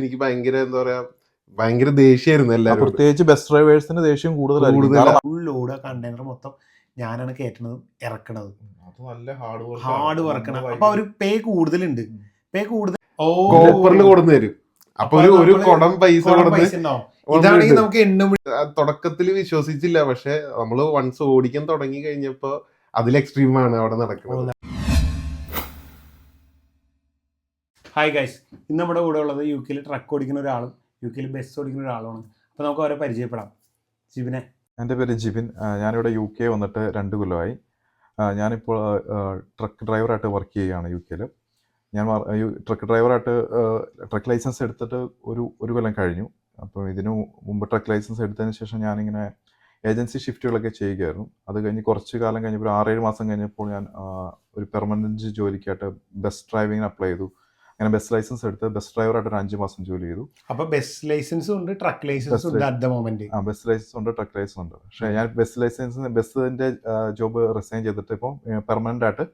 എനിക്ക് ഭയങ്കര എന്താ പറയാ ഭയങ്കര ദേഷ്യമായിരുന്നു എല്ലാവരും പ്രത്യേകിച്ച് ബസ് ഡ്രൈവേഴ്സിന് ദേഷ്യം കൂടുതൽ. ഫുൾ ലോഡ് കണ്ടെയ്നർ മൊത്തം ഞാനാണ് കയറ്റുന്നതും ഇറക്കണത്. അത് നല്ല ഹാർഡ് വർക്ക് ഹാർഡ് വർക്കാണ് അപ്പൊ അവർ പേ കൂടുതലുണ്ട്. പേ കൂടുതൽ കോപ്പറിൽ കൊടുന്നു തരും. അപ്പൊ ഒരു ഒരു കുടം പൈസ ഇതാണെങ്കിൽ നമുക്ക് എണ്ണും തുടക്കത്തിൽ വിശ്വസിച്ചില്ല. പക്ഷെ നമ്മൾ വൺസ് ഓടിക്കാൻ തുടങ്ങി കഴിഞ്ഞപ്പോ അതിൽ എക്സ്ട്രീമാണ് അവിടെ നടക്കുന്നത്. ഹായ് ഗൈസ് ഇന്ന് നമ്മുടെ കൂടെ ഉള്ളത് യു കെയിൽ ട്രക്ക് ഓടിക്കുന്ന ഒരാളും യു കെയിൽ ബസ് ഓടിക്കുന്ന ഒരാളുമാണ്. അപ്പോൾ നമുക്ക് അവരെ പരിചയപ്പെടാം. ജിബിനെ. എന്റെ പേര് ജിബിൻ. ഞാനിവിടെ യു കെ വന്നിട്ട് രണ്ട് കൊല്ലമായി. ഞാനിപ്പോൾ ട്രക്ക് ഡ്രൈവറായിട്ട് വർക്ക് ചെയ്യുകയാണ് യു കെയിൽ ഞാൻ ട്രക്ക് ഡ്രൈവറായിട്ട് ട്രക്ക് ലൈസൻസ് എടുത്തിട്ട് ഒരു ഒരു കൊല്ലം കഴിഞ്ഞു. അപ്പം ഇതിനു മുമ്പ് ട്രക്ക് ലൈസൻസ് എടുത്തതിന് ശേഷം ഞാനിങ്ങനെ ഏജൻസി ഷിഫ്റ്റുകളൊക്കെ ചെയ്യുകയായിരുന്നു. അത് കഴിഞ്ഞ് കുറച്ച് കാലം കഴിഞ്ഞപ്പോൾ ആറേഴ് മാസം കഴിഞ്ഞപ്പോൾ ഞാൻ ഒരു പെർമനന്റ് ജോലിക്കായിട്ട് ബസ് ഡ്രൈവിങ്ങിന് അപ്ലൈ ചെയ്തു. അങ്ങനെ ബസ് ലൈസൻസ് എടുത്ത് ബസ് ഡ്രൈവറായിട്ട് ഒരു അഞ്ച് മാസം ജോലി ചെയ്തു. അപ്പൊ ബസ് ലൈസൻസ് ഉണ്ട് ട്രക്ക് ലൈസൻസ് ഉണ്ട് അറ്റ് ദ മൊമെന്റ് ആ ബസ് ലൈസൻസ് ഉണ്ട് ട്രക്ക് ലൈസൻസ് ഉണ്ട്. പക്ഷേ ഞാൻ ബസ് ലൈസൻസ് ബസ്സിന്റെ ജോബ് റിസൈൻ ചെയ്തിട്ട് ഇപ്പം പെർമനന്റ് ആയിട്ട്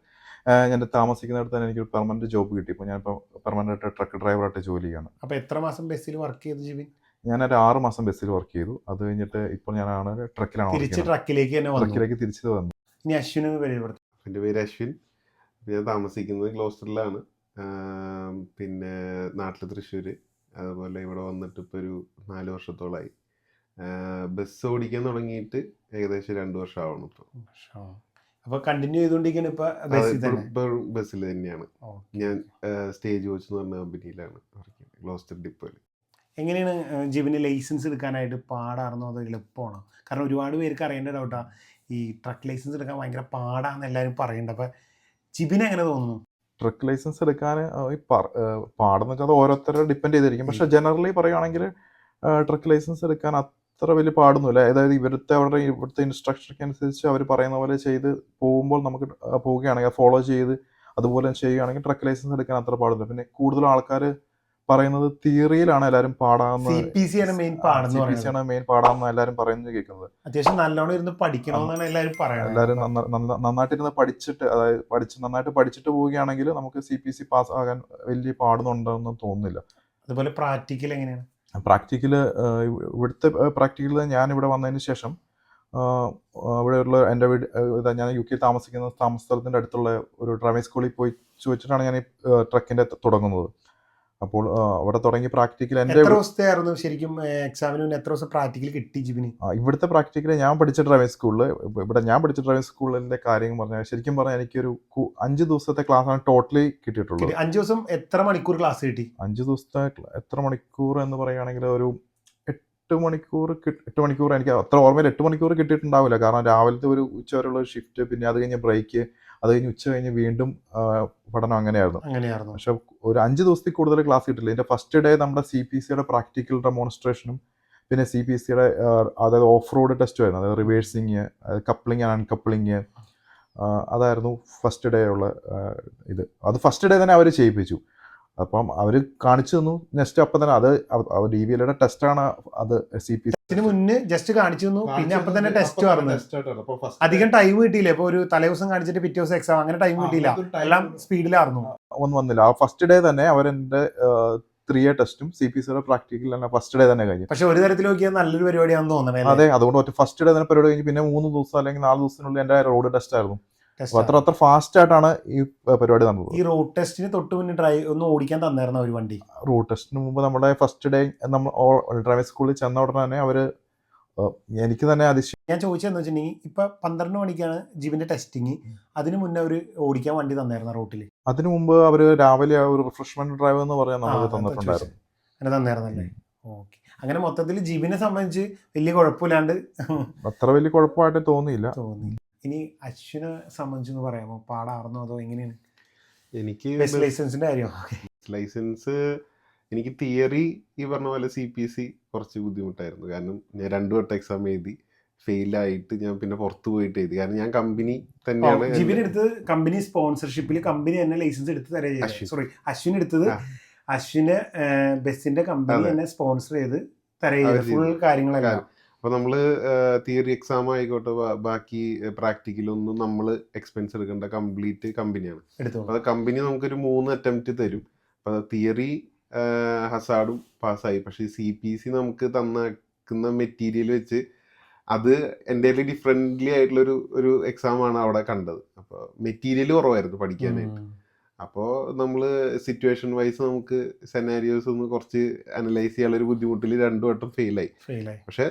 ഞാൻ താമസിക്കുന്നിടത്ത് തന്നെ എനിക്ക് പെർമനന്റ് ജോബ് കിട്ടി. ഇപ്പോൾ ഞാൻ പെർമനന്റ് ആയിട്ട് ട്രക്ക് ഡ്രൈവറായിട്ട് ജോലി ചെയ്യാണ്. അപ്പൊ എത്ര മാസം ബസ്സിൽ വർക്ക് ചെയ്തു ജിബിൻ? ഞാനൊരു ആറ് മാസം ബസ്സിൽ വർക്ക് ചെയ്തു. അത് കഴിഞ്ഞിട്ട് ഇപ്പോൾ ഞാനാണ് ട്രക്കിലാണ് തിരിച്ച് ട്രക്കിലേക്ക് തന്നെ വന്നു. ട്രക്കിലേക്ക് തിരിച്ചു വന്നു. ഇനി അശ്വിനെ പരിചയപ്പെടുത്തും എന്റെ പേര് അശ്വിൻ. ഞാൻ താമസിക്കുന്നത് ക്ലോസ്റ്ററിലാണ് പിന്നെ നാട്ടിൽ തൃശ്ശൂർ അതുപോലെ ഇവിടെ വന്നിട്ട് ഇപ്പോൾ ഒരു നാല് വർഷത്തോളമായി ബസ് ഓടിക്കാൻ തുടങ്ങിയിട്ട് ഏകദേശം രണ്ട് വർഷം ആവണം ഇപ്പോൾ അപ്പൊ കണ്ടിന്യൂ ചെയ്തോണ്ടിരിക്കുന്ന ഇപ്പൊ ബസ്സിൽ തന്നെ? ബസ്സിൽ തന്നെയാണ്. ഞാൻ സ്റ്റേജ് കോച്ച് എന്ന് പറഞ്ഞ കമ്പനിയിലാണ് ഗ്ലോസ്റ്റർ ഡിപ്പോയിൽ എങ്ങനെയാണ് ജീവന് ലൈസൻസ് എടുക്കാനായിട്ട് പാടാണെന്നോ അതോ എളുപ്പമാണോ കാരണം ഒരുപാട് പേർക്ക് അറിയേണ്ട ഡൗട്ടാ ഈ ട്രക്ക് ലൈസൻസ് എടുക്കാൻ ഭയങ്കര പാടാന്ന് എല്ലാവരും പറയുന്നുണ്ട് അപ്പൊ ജിബിന് എങ്ങനെ തോന്നുന്നു? ട്രക്ക് ലൈസൻസ് എടുക്കാൻ ഈ പാടെന്ന് വെച്ചാൽ അത് ഓരോരുത്തരെ ഡിപ്പെൻഡ് ചെയ്തിരിക്കും. പക്ഷെ ജനറലി പറയുകയാണെങ്കിൽ ട്രക്ക് ലൈസൻസ് എടുക്കാൻ അത്ര വലിയ പാടൊന്നുമില്ല. അതായത് ഇവിടുത്തെ അവരുടെ ഇവിടുത്തെ ഇൻസ്ട്രക്ഷനൊക്കെ അനുസരിച്ച് അവർ പറയുന്ന പോലെ ചെയ്ത് പോകുമ്പോൾ നമുക്ക് പോവുകയാണെങ്കിൽ ഫോളോ ചെയ്ത് അതുപോലെ ചെയ്യുകയാണെങ്കിൽ ട്രക്ക് ലൈസൻസ് എടുക്കാൻ അത്ര പാടില്ല പിന്നെ കൂടുതൽ ആൾക്കാർ പറയുന്നത് തിയറിയിലാണ് എല്ലാരും പാടാന്ന് സി പി സി ആണ് മെയിൻ പാടെന്ന് CPC പറയുന്നത്. ആണ് മെയിൻ പാടാന്ന് എല്ലാരും പറയുന്നത് കേൾക്കുന്നത്. അത്യാവശ്യം നല്ലോണം ഇരുന്ന് പഠിക്കണമെന്നാണ് എല്ലാവരും പറയുന്നത്. എല്ലാവരും നന്ന- നന്ന- നന്നായിട്ടിരുന്ന് പഠിച്ചിട്ട് അതായത് പഠിച്ച് നന്നായിട്ട് പഠിച്ചിട്ട് പോവുകയാണെങ്കിൽ നമുക്ക് സി പി സി പാസ് ആകാൻ വലിയ പാടുന്നുണ്ടെന്ന് തോന്നുന്നില്ല. അതുപോലെ പ്രാക്ടിക്കൽ എങ്ങനെയാണ്? പ്രാക്ടിക്കൽ ഇവിടുത്തെ പ്രാക്ടിക്കൽ ഞാൻ ഇവിടെ വന്നതിന് ശേഷം ഇവിടെ ഇവിടെയുള്ള എന്റെ വീട് ഇതാ ഞാൻ യു കെ താമസിക്കുന്ന താമസ സ്ഥലത്തിന്റെ അടുത്തുള്ള ഒരു ഡ്രൈവിംഗ് സ്കൂളിൽ പോയി ചോദിച്ചിട്ടാണ് ഞാൻ ഈ ട്രക്കിന്റെ തുടങ്ങുന്നത്. അപ്പോൾ അവിടെ തുടങ്ങി പ്രാക്ടിക്കൽ എന്റെ എത്ര ദിവസത്തെയായിരുന്നു ശരിക്കും എക്സാമിന് മുന്നേ എത്ര ദിവസം പ്രാക്ടിക്കൽ കിട്ടി ജിബിന്? ഇവിടുത്തെ പ്രാക്ടിക്കൽ ഞാൻ പഠിച്ച ഡ്രൈവിംഗ് സ്കൂളിൽ ഇവിടെ ഞാൻ പഠിച്ച ഡ്രൈവിംഗ് സ്കൂളിന്റെ കാര്യം പറഞ്ഞാൽ ശരിക്കും പറഞ്ഞാൽ എനിക്കൊരു അഞ്ച് ദിവസത്തെ ആണ് ടോട്ടലി കിട്ടിയിട്ടുള്ളത്. അഞ്ചു ദിവസം എത്ര മണിക്കൂർ ക്ലാസ് കിട്ടി? അഞ്ച് ദിവസത്തെ എത്ര മണിക്കൂർ എന്ന് പറയുകയാണെങ്കിൽ ഒരു എട്ട് മണിക്കൂർ എട്ട് മണിക്കൂർ എനിക്ക് അത്ര ഓർമ്മയിൽ എട്ട് മണിക്കൂർ കിട്ടിയിട്ടുണ്ടാവില്ല. കാരണം രാവിലത്തെ ഒരു ഉച്ച വരെയുള്ള ഷിഫ്റ്റ് പിന്നെ അത് കഴിഞ്ഞ് ബ്രേക്ക് അത് കഴിഞ്ഞ് ഉച്ച കഴിഞ്ഞ് വീണ്ടും പഠനം അങ്ങനെയായിരുന്നു. അങ്ങനെയായിരുന്നു. പക്ഷെ ഒരു അഞ്ച് ദിവസത്തിൽ കൂടുതൽ ക്ലാസ് കിട്ടില്ല. ഇതിന്റെ ഫസ്റ്റ് ഡേ നമ്മുടെ സി പി സിയുടെ പ്രാക്ടിക്കൽ ഡെമോൺസ്ട്രേഷനും പിന്നെ സി പി സിയുടെ അതായത് ഓഫ് റോഡ് ടെസ്റ്റും ആയിരുന്നു അതായത് റിവേഴ്സിങ് കപ്ലിങ് ആൻഡ് അൺകപ്ലിങ് അതായിരുന്നു ഫസ്റ്റ് ഡേ ഉള്ള ഇത്. അത് ഫസ്റ്റ് ഡേ തന്നെ അവർ ചെയ്യിപ്പിച്ചു. അപ്പം അവർ കാണിച്ചു തന്നു. നെക്സ്റ്റ് അപ്പം തന്നെ അത് ഡി വി ടെസ്റ്റ് ആണ് അത് സി പി ഇതിന് മുന്നേ ജസ്റ്റ് കാണിച്ചു തന്നു. പിന്നെ അപ്പം തന്നെ. ടെസ്റ്റ് പറഞ്ഞു അധികം ടൈം കിട്ടിയില്ല. ഇപ്പൊ ഒരു തലേ ദിവസം കാണിച്ചിട്ട് പിറ്റേ ദിവസം എക്സാം അങ്ങനെ ടൈം കിട്ടിയില്ല. എല്ലാം സ്പീഡിലായിരുന്നു ഒന്നും വന്നില്ല. ആ ഫസ്റ്റ് ഡേ തന്നെ അവരെന്റെ ത്രീ എ ടെസ്റ്റും സി പി സിയുടെ പ്രാക്ടിക്കൽ തന്നെ ഫസ്റ്റ് ഡേ തന്നെ കഴിഞ്ഞു. പക്ഷെ ഒരു തരത്തിൽ നോക്കിയാൽ നല്ലൊരു പരിപാടിയാണെന്ന് തോന്നുന്നത് അതെ അതുകൊണ്ട് ഒറ്റ ഫസ്റ്റ് ഡേ തന്നെ പരിപാടി കഴിഞ്ഞ് പിന്നെ മൂന്ന് ദിവസം അല്ലെങ്കിൽ നാല് ദിവസത്തിനുള്ളിൽ എന്റെ റോഡ് ടെസ്റ്റ് ആയിരുന്നു. അപ്പൊ അത്ര അത്ര ഫാസ്റ്റ് ആയിട്ടാണ് ഈ പരിപാടി നടന്നത്. ഈ റോഡ് ടെസ്റ്റിന് തൊട്ട് മുന്നേ ഡ്രൈവ് ഒന്ന് ഓടിക്കാൻ തന്നായിരുന്നു ഒരു വണ്ടി. റോഡ് ടെസ്റ്റിന് മുമ്പ് നമ്മുടെ ഫസ്റ്റ് ഡേ നമ്മൾ ഡ്രൈവിംഗ് സ്കൂളിൽ ചെന്ന ഉടനെ തന്നെ അവർ എനിക്ക് തന്നെ അതിശയം ഞാൻ ചോദിച്ചതെന്ന് വെച്ചിട്ടുണ്ടെങ്കിൽ ഇപ്പൊ പന്ത്രണ്ട് മണിക്കാണ് ജീവന്റെ ടെസ്റ്റിങ് അതിന് മുന്നേ അവർ ഓടിക്കാൻ വണ്ടി തന്നായിരുന്നു റോട്ടിൽ അതിനു മുമ്പ് അവർ രാവിലെ ഒരു റിഫ്രഷ്മെന്റ് ഡ്രൈവ് എന്ന് പറയാൻ നമുക്ക് തന്നിട്ടുണ്ടായിരുന്നു. അങ്ങനെ തന്നായിരുന്നല്ലേ? ഓക്കെ. അങ്ങനെ മൊത്തത്തിൽ ജീവനെ സംബന്ധിച്ച് വലിയ കുഴപ്പമില്ലാണ്ട് അത്ര വലിയ കുഴപ്പമായിട്ട് തോന്നിയില്ല. തോന്നി ഇനി അശ്വിനെ സംബന്ധിച്ച് പറയാമോ? പാടാർന്നോ അതോ എങ്ങനെയാണ്? എനിക്ക് ലൈസൻസിന്റെ കാര്യം. ലൈസൻസ് എനിക്ക് തിയറി ഈ പറഞ്ഞ പോലെ സി പി സി കുറച്ച് ബുദ്ധിമുട്ടായിരുന്നു. കാരണം ഞാൻ രണ്ടു വട്ടം എക്സാം എഴുതി ഫെയിലായിട്ട് ഞാൻ പിന്നെ പുറത്തു പോയിട്ട് എഴുതി. കാരണം ഞാൻ കമ്പനി തന്നെയാണ് ജിബിൻ എന്റെ- എടുത്തത് കമ്പനി സ്പോൺസർഷിപ്പിൽ കമ്പനി തന്നെ ലൈസൻസ് എടുത്ത് തരാം സോറി അശ്വിൻ. എടുത്തത്. അശ്വിന് ബസിന്റെ കമ്പനി തന്നെ സ്പോൺസർ ചെയ്ത് തരുക ഫുൾ കാര്യങ്ങളെല്ലാം. അപ്പൊ നമ്മൾ തിയറി എക്സാം ആയിക്കോട്ടെ ബാക്കി പ്രാക്ടിക്കലൊന്നും നമ്മൾ എക്സ്പെൻസ് എടുക്കേണ്ട കംപ്ലീറ്റ് കമ്പനിയാണ് അത് കമ്പനി നമുക്കൊരു മൂന്ന് അറ്റംപ്റ്റ് തരും. അപ്പോൾ തിയറി ഹസാഡും പാസ്സായി. പക്ഷേ സി പി സി നമുക്ക് തന്നാക്കുന്ന മെറ്റീരിയൽ വെച്ച് അത് എന്റെ ഡിഫറെന്റ്ലി ആയിട്ടുള്ള ഒരു ഒരു എക്സാം ആണ് അവിടെ കണ്ടത്. അപ്പോൾ മെറ്റീരിയൽ കുറവായിരുന്നു പഠിക്കാനായിട്ട്. അപ്പോൾ നമ്മൾ സിറ്റുവേഷൻ വൈസ് നമുക്ക് സെനാരിയോസ് ഒന്ന് കുറച്ച് അനലൈസ് ചെയ്യാനുള്ള ഒരു ബുദ്ധിമുട്ടിൽ രണ്ടു വട്ടം ഫെയിലായി പക്ഷെ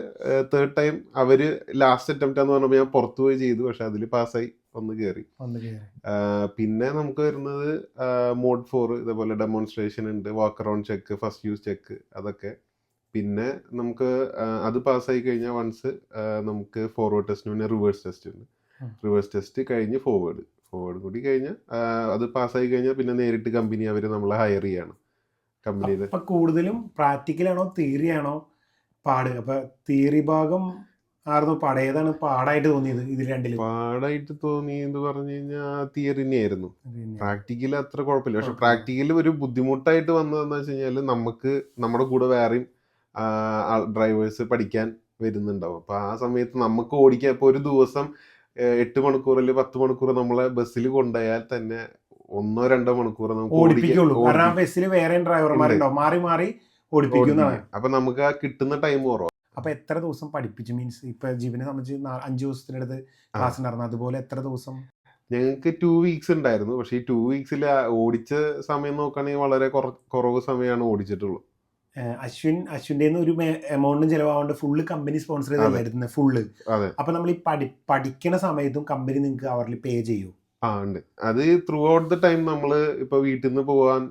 തേർഡ് ടൈം അവർ ലാസ്റ്റ് അറ്റംപ്റ്റ് എന്ന് പറഞ്ഞപ്പോൾ ഞാൻ പുറത്തു പോയി ചെയ്തു പക്ഷെ അതിൽ പാസ്സായി ഒന്ന് കയറി പിന്നെ നമുക്ക് വരുന്നത് മോഡ് ഫോർ ഇതേപോലെ ഡെമോൺസ്ട്രേഷൻ ഉണ്ട് walk around check first use check അതൊക്കെ. പിന്നെ നമുക്ക് അത് പാസ്സായി കഴിഞ്ഞാൽ വൺസ് നമുക്ക് ഫോർവേഡ് ടെസ്റ്റ് പിന്നെ റിവേഴ്സ് ടെസ്റ്റ് ഉണ്ട്. റിവേഴ്സ് ടെസ്റ്റ് കഴിഞ്ഞ് ഫോർവേഡ് ഫോർവേഡ് കൂടി കഴിഞ്ഞാൽ അത് പാസ്സായി കഴിഞ്ഞാൽ പിന്നെ നേരിട്ട് കമ്പനി അവർ നമ്മളെ ഹയർ ചെയ്യാണ്. കമ്പനിയിൽ അപ്പൊ കൂടുതലും പ്രാക്ടിക്കലാണോ തിയറി ആണോ പാട് അപ്പൊ തിയറി ഭാഗം ആയിരുന്നു പാട് ഏതാണ് പാടായിട്ട് തോന്നിയത് ഇതിൽ രണ്ടിലും. പാടായിട്ട് തോന്നി എന്ന് പറഞ്ഞു കഴിഞ്ഞാൽ തിയറി തന്നെയായിരുന്നു. പിന്നെ പ്രാക്ടിക്കൽ അത്ര കുഴപ്പമില്ല. പക്ഷെ. പ്രാക്ടിക്കൽ ഒരു ബുദ്ധിമുട്ടായിട്ട് വന്നതെന്ന് വെച്ച് കഴിഞ്ഞാൽ നമുക്ക് നമ്മുടെ കൂടെ വേറെയും ഡ്രൈവേഴ്സ് പഠിക്കാൻ വരുന്നുണ്ടാവും. അപ്പൊ ആ സമയത്ത് നമുക്ക് ഓടിക്കാൻ ഇപ്പൊ ഒരു ദിവസം എട്ട് മണിക്കൂർ അല്ലെങ്കിൽ പത്ത് മണിക്കൂർ നമ്മളെ ബസ്സിൽ കൊണ്ടുപോയാൽ തന്നെ ഒന്നോ രണ്ടോ മണിക്കൂർ നമുക്ക് ഓടിപ്പിക്കുള്ളൂ. കാരണം ബസ്സിൽ വേറെ ഡ്രൈവർമാരുണ്ടാവും മാറി മാറി ഓടിപ്പിക്കുന്നതാണ്. ഓടിപ്പിക്കും. അപ്പൊ നമുക്ക് ആ കിട്ടുന്ന ടൈം കുറവാണ് അപ്പൊ എത്ര ദിവസം പഠിപ്പിച്ചു മീൻസ് ഇപ്പൊ ജീവനെ സംബന്ധിച്ച് അഞ്ചു ദിവസത്തിനടുത്ത് ക്ലാസ് ഉണ്ടായിരുന്നു. അതുപോലെ എത്ര ദിവസം? ഞങ്ങൾക്ക് ടു വീക്സ് ഉണ്ടായിരുന്നു. പക്ഷേ ഈ ടു വീക്സിൽ ഓടിച്ച സമയം നോക്കുകയാണെങ്കിൽ വളരെ കുറ- കുറവ് സമയമാണ് ഓടിച്ചിട്ടുള്ളൂ. അശ്വിൻ അശ്വിന്റെ ഒരു എമൗണ്ടും ചിലവാകൊണ്ട് ഫുള്ള് കമ്പനി സ്പോൺസർ ചെയ്തല്ല വരുന്നത് ഫുള്ള് അപ്പൊ നമ്മൾ ഈ പഠി പഠിക്കണ സമയത്തും കമ്പനി നിങ്ങൾക്ക് അവരിൽ പേ ചെയ്യൂ? ആ ഉണ്ട്. അത് ത്രൂ ഔട്ട് ദ ടൈം നമ്മൾ ഇപ്പൊ വീട്ടിൽ നിന്ന് പോവാൻ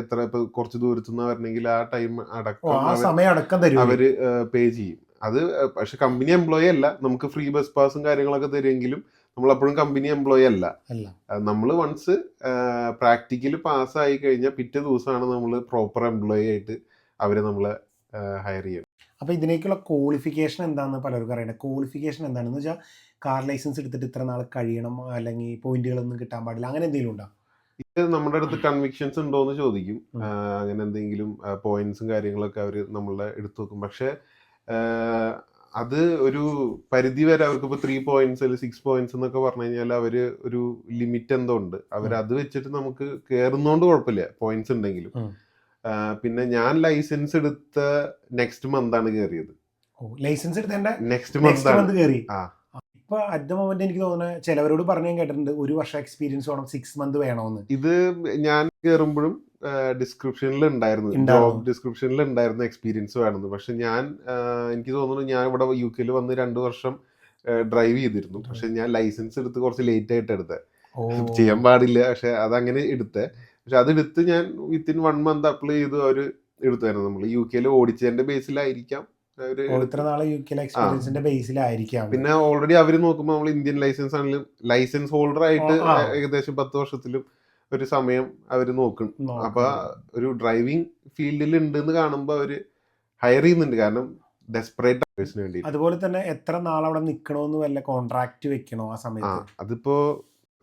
എത്ര ഇപ്പൊ കുറച്ച് ദൂരത്തു നിന്ന് വരണമെങ്കിൽ ആ ടൈം അടക്കം ആ അവർ പേ ചെയ്യും. അത് പക്ഷെ കമ്പനി എംപ്ലോയി അല്ല. നമുക്ക് ഫ്രീ ബസ് പാസും കാര്യങ്ങളൊക്കെ തരുമെങ്കിലും നമ്മൾ അപ്പോഴും കമ്പനി എംപ്ലോയി അല്ല. അല്ല നമ്മൾ വൺസ് പ്രാക്ടിക്കൽ ആയി കഴിഞ്ഞാൽ പിറ്റേ ദിവസമാണ് നമ്മൾ പ്രോപ്പർ എംപ്ലോയി ആയിട്ട് അവർ നമ്മളെ ഹയർ ചെയ്യും. അപ്പോൾ ഇതിനേക്കുള്ള ക്വാളിഫിക്കേഷൻ എന്താണെന്ന് പലർക്കും അറിയണം ക്വാളിഫിക്കേഷൻ എന്താണെന്ന് വെച്ചാൽ കാർ ലൈസൻസ് എടുത്തിട്ട് ഇത്ര നാൾ കഴിയണം അല്ലെങ്കിൽ പോയിന്റുകളൊന്നും കിട്ടാൻ പാടില്ല അങ്ങനെ എന്തെങ്കിലും ഉണ്ടോ? ഇത് നമ്മുടെ അടുത്ത് കൺവിക്ഷൻസ് ഉണ്ടോ എന്ന് ചോദിക്കും. അങ്ങനെ എന്തെങ്കിലും പോയിന്റ്സും കാര്യങ്ങളൊക്കെ അവർ നമ്മളെ എടുത്തു വെക്കും പക്ഷേ അത് ഒരു പരിധി വരെ അവർക്ക് ഇപ്പോൾ ത്രീ പോയിന്റ്സ് അല്ലെങ്കിൽ സിക്സ് പോയിന്റ്സ് എന്നൊക്കെ പറഞ്ഞു കഴിഞ്ഞാൽ അവർ ഒരു ലിമിറ്റ് എന്തോ ഉണ്ട്. അവർ അത് വെച്ചിട്ട് നമുക്ക് കയറുന്നോണ്ട് കുഴപ്പമില്ല. പോയിന്റ്സ് ഉണ്ടെങ്കിലും. പിന്നെ ഞാൻ ലൈസൻസ് എടുത്ത നെക്സ്റ്റ് മന്ത് ആണ് കയറിയത് ലൈസൻസ് എടുത്തതിന്റെ നെക്സ്റ്റ് മന്ത് കയറി. ഇപ്പൊ അറ്റ് ദ മൊമെന്റ് എനിക്ക് തോന്നുന്നത് ചിലവരോട് പറഞ്ഞു കേട്ടിട്ടുണ്ട് ഒരു വർഷം എക്സ്പീരിയൻസ് വേണം സിക്സ് മന്ത് വേണമെന്ന് ഇത് ഞാൻ കയറുമ്പോഴും ഡിസ്ക്രിപ്ഷനിൽ ഉണ്ടായിരുന്നു. ജോബ് ഡിസ്ക്രിപ്ഷനിൽ ഉണ്ടായിരുന്നു എക്സ്പീരിയൻസ് വേണമെന്ന്. പക്ഷെ ഞാൻ എനിക്ക് തോന്നുന്നു ഞാൻ ഇവിടെ യു കെയിൽ വന്ന് രണ്ട് വർഷം ഡ്രൈവ് ചെയ്തിരുന്നു. പക്ഷെ ഞാൻ ലൈസൻസ് എടുത്ത് കുറച്ച് ലേറ്റ് ആയിട്ട് എടുത്തത് ഓ. ചെയ്യാൻ പാടില്ല. പക്ഷെ അതങ്ങനെ എടുത്തേ. പക്ഷെ അത് എടുത്ത് ഞാൻ വിത്തിൻ വൺ മന്ത് അപ്ലൈ ചെയ്ത് അവർ എടുത്തായിരുന്നു നമ്മൾ യു കെയിൽ ഓടിച്ചതിന്റെ ബേസിലായിരിക്കാം പിന്നെ ഓൾറെഡി അവർ നോക്കുമ്പോൾ നമ്മൾ ഇന്ത്യൻ ലൈസൻസ് ആണെങ്കിലും ലൈസൻസ് ഹോൾഡർ ആയിട്ട് ഏകദേശം പത്ത് വർഷത്തിലും ഒരു സമയം അവർ നോക്കും. അപ്പൊ ഒരു ഡ്രൈവിംഗ് ഫീൽഡിൽ ഉണ്ടെന്ന് കാണുമ്പോൾ അവർ ഹയർ ചെയ്യുന്നുണ്ട്. കാരണം ഡെസ്പറേറ്റ് ആവേഴ്സിന് വേണ്ടി അതുപോലെ തന്നെ എത്ര നാൾ അവിടെ നിൽക്കണമെന്ന് വല്ല കോൺട്രാക്ട് വെക്കണോ ആ സമയത്ത്? അതിപ്പോ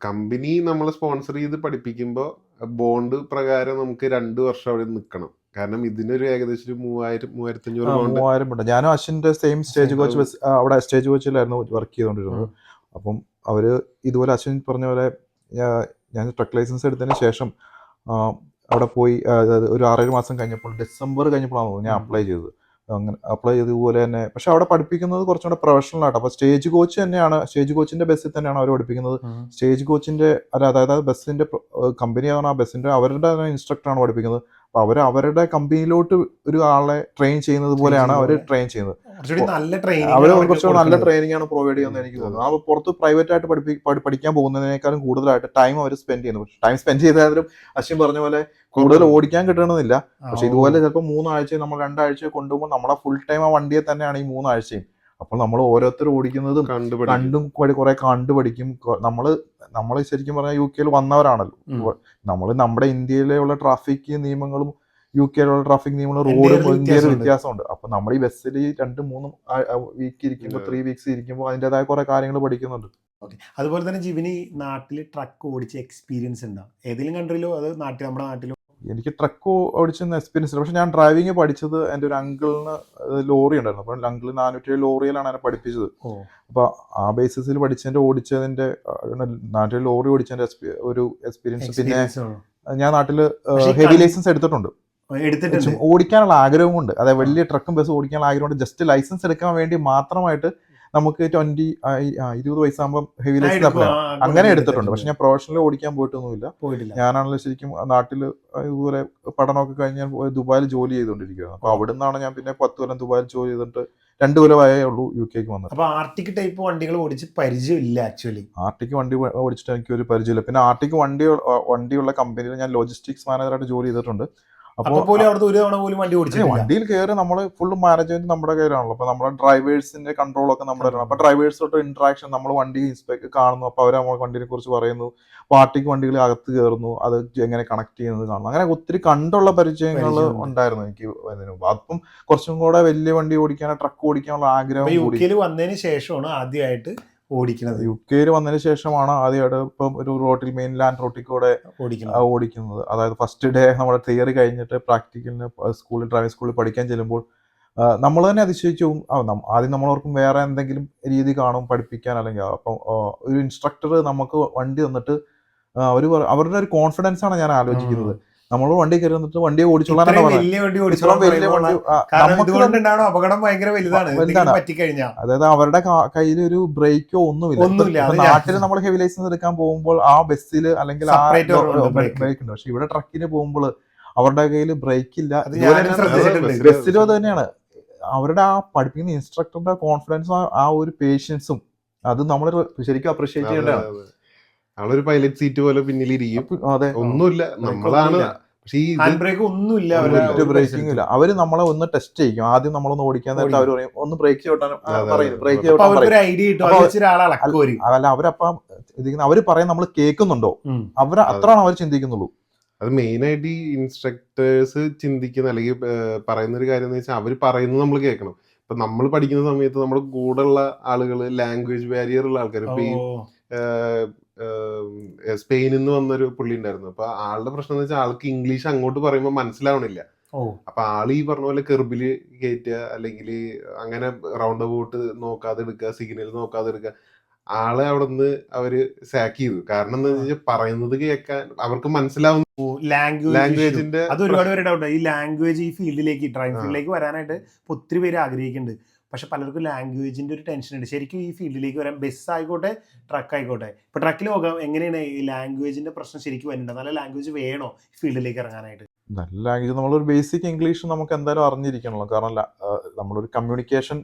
കമ്പനി നമ്മളെ സ്പോൺസർ ചെയ്ത് പഠിപ്പിക്കുമ്പോൾ ബോണ്ട് പ്രകാരം നമുക്ക് രണ്ട് വർഷം അവിടെ നിൽക്കണം കാരണം ഇതിനൊരു ഏകദേശം ഒരു മൂവായിരം മൂവായിരത്തി അഞ്ഞൂറ് ബോണ്ട് മൂവായിരം ഉണ്ട് ഞാനും അശ്വിന്റെ സെയിം സ്റ്റേജ് കോച്ച് ബസ് അവിടെ സ്റ്റേജ് കോച്ചിലായിരുന്നു വർക്ക് ചെയ്തുകൊണ്ടിരുന്നത് അപ്പം അവർ ഇതുപോലെ അശ്വിൻ പറഞ്ഞ പോലെ ഞാൻ ട്രക്ക് ലൈസൻസ് എടുത്തതിന് ശേഷം അവിടെ പോയി ഒരു ആറേഴ് മാസം കഴിഞ്ഞപ്പോൾ ഡിസംബർ കഴിഞ്ഞപ്പോഴാണ് ഞാൻ അപ്ലൈ ചെയ്തത്. അങ്ങനെ അപ്ലൈ ചെയ്ത് ഇതുപോലെ തന്നെ. പക്ഷെ അവിടെ പഠിപ്പിക്കുന്നത് കുറച്ചും കൂടെ പ്രൊഫഷണൽ ആയിട്ട് അപ്പോൾ സ്റ്റേജ് കോച്ച് തന്നെയാണ്. സ്റ്റേജ് കോച്ചിന്റെ ബസ്സിൽ തന്നെയാണ് അവർ പഠിപ്പിക്കുന്നത്. സ്റ്റേജ് കോച്ചിന്റെ അല്ല അതായത് ബസ്സിന്റെ കമ്പനി ആണ് ആ ബസ്സിന്റെ അവരുടെ ഇൻസ്ട്രക്ടറാണ് പഠിപ്പിക്കുന്നത്. അപ്പൊ അവർ അവരുടെ കമ്പനിയിലോട്ട് ഒരു ആളെ ട്രെയിൻ ചെയ്യുന്നത് പോലെയാണ് അവർ ട്രെയിൻ ചെയ്യുന്നത്. കുറച്ചുകൂടി നല്ല അവർ കുറച്ചുകൂടെ നല്ല ട്രെയിനിങ് ആണ് പ്രൊവൈഡ് ചെയ്യുന്നത് എനിക്ക് തോന്നുന്നു. ആ പുറത്ത് പ്രൈവറ്റ് ആയിട്ട് പഠിപ്പി പഠിക്കാൻ പോകുന്നതിനേക്കാളും കൂടുതലായിട്ട് ടൈം അവർ സ്പെൻഡ് ചെയ്യുന്നു ടൈം സ്പെൻഡ് ചെയ്താലും അശ്വിൻ പറഞ്ഞ പോലെ കൂടുതൽ ഓടിക്കാൻ കിട്ടണമെന്നില്ല. പക്ഷെ ഇതുപോലെ ചിലപ്പോൾ മൂന്നാഴ്ച നമ്മൾ രണ്ടാഴ്ച കൊണ്ടുപോകുമ്പോൾ നമ്മളെ ഫുൾ ടൈം ആ വണ്ടിയെ തന്നെയാണ് ഈ മൂന്നാഴ്ചയും. അപ്പോൾ നമ്മൾ ഓരോരുത്തർ ഓടിക്കുന്നതും കണ്ടും കുറെ- കുറെ നമ്മൾ നമ്മൾ ശരിക്കും പറഞ്ഞാൽ യു കെയിൽ വന്നവരാണല്ലോ. നമ്മൾ നമ്മുടെ ഇന്ത്യയിലുള്ള ട്രാഫിക് നിയമങ്ങളും യു കെയിലുള്ള ട്രാഫിക് നിയമങ്ങളും റോഡ് ഇന്ത്യയിൽ വ്യത്യാസമുണ്ട്. അപ്പൊ നമ്മൾ ഈ ബസ്സിൽ രണ്ട് മൂന്നും വീക്ക് ഇരിക്കുമ്പോൾ. ത്രീ വീക്സ് ഇരിക്കുമ്പോൾ അതിന്റെതായ കുറെ കാര്യങ്ങൾ പഠിക്കുന്നുണ്ട്. ഓക്കെ. അതുപോലെ തന്നെ ജീവിനി നാട്ടിൽ ട്രക്ക് ഓടിച്ച എക്സ്പീരിയൻസ് ഉണ്ടാവും ഏതെങ്കിലും കൺട്രിയിലോ അത് നാട്ടിൽ നമ്മുടെ നാട്ടിലോ? എനിക്ക് ട്രക്ക് ഓടിച്ചെന്ന് എക്സ്പീരിയൻസ് ഇല്ല. പക്ഷെ ഞാൻ ഡ്രൈവിംഗ് പഠിച്ചത് എന്റെ ഒരു അങ്കിളിന് ലോറി ഉണ്ടായിരുന്നു. അപ്പോൾ അങ്കിൾ നാനൂറ്റി ലോറിയിലാണ് എന്നെ പഠിപ്പിച്ചത്. അപ്പോൾ ആ ബേസിസിൽ പഠിച്ചതിന്റെ ഓടിച്ചതിന്റെ നാട്ടിൽ ലോറി ഓടിച്ചതിന്റെ ഒരു എക്സ്പീരിയൻസ് പിന്നെ ഞാൻ നാട്ടിൽ ഹെവി ലൈസൻസ് എടുത്തിട്ടുണ്ട്. ഓടിക്കാനുള്ള ആഗ്രഹം കൊണ്ട് അതായത് വലിയ ട്രക്കും ബസ് ഓടിക്കാനുള്ള ആഗ്രഹം കൊണ്ട് ജസ്റ്റ് ലൈസൻസ് എടുക്കാൻ വേണ്ടി മാത്രമായിട്ട് നമുക്ക് ട്വന്റി ഇരുപത് വയസ്സാകുമ്പോൾ ഹെവി ലൈസൻസ്. അപ്ലൈ അങ്ങനെ. എടുത്തിട്ടുണ്ട്. പക്ഷെ ഞാൻ പ്രൊഫഷണലി ഓടിക്കാൻ പോയിട്ടൊന്നുമില്ല. ഞാനാണല്ലോ ശരിക്കും നാട്ടിൽ ഇതുപോലെ പഠനമൊക്കെ കഴിഞ്ഞ് ഞാൻ ദുബായിൽ ജോലി ചെയ്തുകൊണ്ടിരിക്കുകയാണ്. അപ്പോൾ അവിടെ നിന്നാണ് ഞാൻ പിന്നെ പത്ത് കൊല്ലം ദുബായിൽ ജോലി ചെയ്തിട്ട് രണ്ട് കൊല്ലമായേ ഉള്ളൂ യു കെക്ക് വന്നത്. അപ്പൊ ആർട്ടിക് ടൈപ്പ് വണ്ടികൾ ഓടിച്ച് പരിചയമില്ല ആക്ച്വലി ആർട്ടിക് വണ്ടി ഓടിച്ചിട്ട് എനിക്ക് ഒരു പരിചയമില്ല. പിന്നെ ആർട്ടിക് വണ്ടി വണ്ടിയുള്ള കമ്പനിയിൽ ഞാൻ ലോജിസ്റ്റിക്സ് മാനേജറായിട്ട് ജോലി ചെയ്തിട്ടുണ്ട്. അപ്പോൾ പോലും അവിടുത്തെ ഒരു തവണ പോലും വണ്ടി ഓടിച്ചു വണ്ടിയിൽ കയറി നമ്മൾ ഫുൾ മാനേജ്മെന്റ് നമ്മുടെ കയ്യിലാണല്ലോ. അപ്പൊ നമ്മുടെ ഡ്രൈവേഴ്സിന്റെ കൺട്രോൾ ഒക്കെ നമ്മുടെ അപ്പൊ ഡ്രൈവേഴ്സ് തൊട്ട് ഇന്ററാക്ഷൻ നമ്മൾ വണ്ടി ഇൻസ്പെക്ട് കാണുന്നു. അപ്പൊ അവർ നമ്മളെ വണ്ടിനെ കുറിച്ച് പറയുന്നു. പാർട്ടിക്ക് വണ്ടികൾ അകത്ത് കയറുന്നു അത് എങ്ങനെ കണക്ട് ചെയ്യുന്നത് കാണുന്നു. അങ്ങനെ ഒത്തിരി കണ്ടുള്ള പരിചയങ്ങൾ. ഉണ്ടായിരുന്നു എനിക്ക് അതിന് മുമ്പ്. അപ്പം കുറച്ചും കൂടെ വലിയ വണ്ടി ഓടിക്കാനോ ട്രക്ക് ഓടിക്കാനുള്ള ആഗ്രഹം അപ്പൊ യു കൂടി. കെയിൽ വന്നതിന് ശേഷമാണ് ആദ്യമായിട്ട് ഓടിക്കുന്നത്. യു കെയിൽ വന്നതിന് ശേഷമാണ് ആദ്യമായിട്ട് ഇപ്പം ഒരു റോട്ടിൽ മെയിൻ ലാൻഡ് റോട്ടിൽ കൂടെ ഓടിക്കുന്നത്. ഓടിക്കുന്നത്. അതായത് ഫസ്റ്റ് ഡേ നമ്മുടെ തിയറി കഴിഞ്ഞിട്ട് പ്രാക്ടിക്കലിന് സ്കൂളിൽ ഡ്രൈവിംഗ് സ്കൂളിൽ പഠിക്കാൻ ചെല്ലുമ്പോൾ നമ്മൾ തന്നെ അതിശയിച്ചു. ആദ്യം നമ്മളോർക്കും വേറെ എന്തെങ്കിലും രീതി കാണും പഠിപ്പിക്കാൻ അല്ലെങ്കിൽ അപ്പം ഒരു ഇൻസ്ട്രക്ടർ നമുക്ക് വണ്ടി തന്നിട്ട് അവർ അവരുടെ ഒരു കോൺഫിഡൻസ് ആണ് ഞാൻ ആലോചിക്കുന്നത്. നമ്മൾ വണ്ടി കയറി വന്നിട്ട് ഓടിച്ചോളാനാണ് വണ്ടി ഉണ്ടാവണം അപകടം ഭയങ്കര വലുതാണ്. അതായത് അവരുടെ കയ്യിൽ ഒരു ബ്രേക്കോ ഒന്നുമില്ല. നാട്ടിൽ നമ്മൾ ഹെവി ലൈസൻസ് എടുക്കാൻ പോകുമ്പോൾ ആ ബസ്സിൽ അല്ലെങ്കിൽ ആ. ബ്രേക്ക് ഉണ്ട്. പക്ഷെ ഇവിടെ ട്രക്കിന് പോകുമ്പോൾ അവരുടെ കയ്യിൽ ബ്രേക്ക് ഇല്ല. ബസ്സിലും അത് തന്നെയാണ്. അവരുടെ ആ പഠിപ്പിക്കുന്ന ഇൻസ്ട്രക്ടറുടെ കോൺഫിഡൻസും ആ ഒരു പേഷ്യൻസും അത് നമ്മൾ ശരിക്കും അപ്രീഷിയേറ്റ് ചെയ്യേണ്ടതാണ്. ആളൊരു പൈലറ്റ് സീറ്റ് പോലെ പിന്നിലിരിക്കും. അതെ. ഒന്നുമില്ല. നമ്മളാണ്. ഒന്നുമില്ല. ഈ ഹാൻഡ് ബ്രേക്ക് ഒന്നുമില്ല. ഒന്നുമില്ല. ബ്രേക്കിംഗ് ഇല്ല. അവർ നമ്മളെ ഒന്ന് ടെസ്റ്റ് ചെയ്യും ആദ്യം നമ്മളൊന്ന് ഓടിക്കാൻ നേരത്തെ അവർ പറയും ഒന്ന് ബ്രേക്ക്. പറയും. ബ്രേക്ക് അതല്ല അവരപ്പം അവർ പറയാൻ നമ്മൾ കേൾക്കുന്നുണ്ടോ? അവർ അവർ അത്രയാണ് അവർ ചിന്തിക്കുന്നുള്ളൂ. അത് മെയിൻ ആയിട്ട് ഈ ഇൻസ്ട്രക്ടേഴ്സ് ചിന്തിക്കുന്ന അല്ലെങ്കിൽ പറയുന്ന ഒരു കാര്യം എന്ന് വെച്ചാൽ അവർ പറയുന്നത് നമ്മൾ കേൾക്കണം. ഇപ്പൊ നമ്മൾ പഠിക്കുന്ന സമയത്ത് നമ്മുടെ കൂടെ ഉള്ള ആളുകൾ ലാംഗ്വേജ് ബാരിയർ ഉള്ള ആൾക്കാർ ഇപ്പൊ ഈ സ്പെയിനിൽ നിന്ന് വന്നൊരു പുള്ളി ഉണ്ടായിരുന്നു. അപ്പൊ ആളുടെ പ്രശ്നം എന്ന് വെച്ചാൽ ആൾക്ക് ഇംഗ്ലീഷ് അങ്ങോട്ട് പറയുമ്പോൾ മനസ്സിലാവണില്ല. അപ്പൊ ആൾ ഈ പറഞ്ഞ പോലെ കെർബിൽ കയറ്റുക അല്ലെങ്കിൽ അങ്ങനെ റൗണ്ട് അബൌട്ട് നോക്കാതെ എടുക്കുക സിഗ്നൽ നോക്കാതെ എടുക്കുക ആളെ അവിടെ നിന്ന് അവർ സാക്ക് ചെയ്തു. കാരണം എന്താ വെച്ചാൽ പറയുന്നത് കേൾക്കാൻ അവർക്ക് മനസ്സിലാവുന്ന ലാംഗ്വേജ് ലാംഗ്വേജിന്റെ അത് ഒരുപാട് പേര് ഡൗട്ട് ഈ ലാംഗ്വേജ് ഈ ഫീൽഡിലേക്ക് ഡ്രൈവിംഗ് ഫീൽഡിലേക്ക് വരാനായിട്ട് ഒത്തിരി പേര് ആഗ്രഹിക്കുന്നുണ്ട്. പക്ഷെ പലർക്കും ലാംഗ്വേജിന്റെ ഒരു ടെൻഷൻ ഉണ്ട്. ശരിക്കും ഈ ഫീൽഡിലേക്ക് വരാം ബസ് ആയിക്കോട്ടെ ട്രക്ക് ആയിക്കോട്ടെ. ഇപ്പോൾ ട്രക്കിൽ പോകാം എങ്ങനെയാണ് ഈ ലാംഗ്വേജിന്റെ പ്രശ്നം ശരിക്കും വരുന്നുണ്ട് നല്ല ലാംഗ്വേജ് വേണോ ഈ ഫീൽഡിലേക്ക് ഇറങ്ങാനായിട്ട്? നല്ല ലാംഗ്വേജ് നമ്മളൊരു ബേസിക് ഇംഗ്ലീഷ് നമുക്ക് എന്തായാലും അറിഞ്ഞിരിക്കണമല്ലോ കാരണം നമ്മളൊരു കമ്മ്യൂണിക്കേഷൻ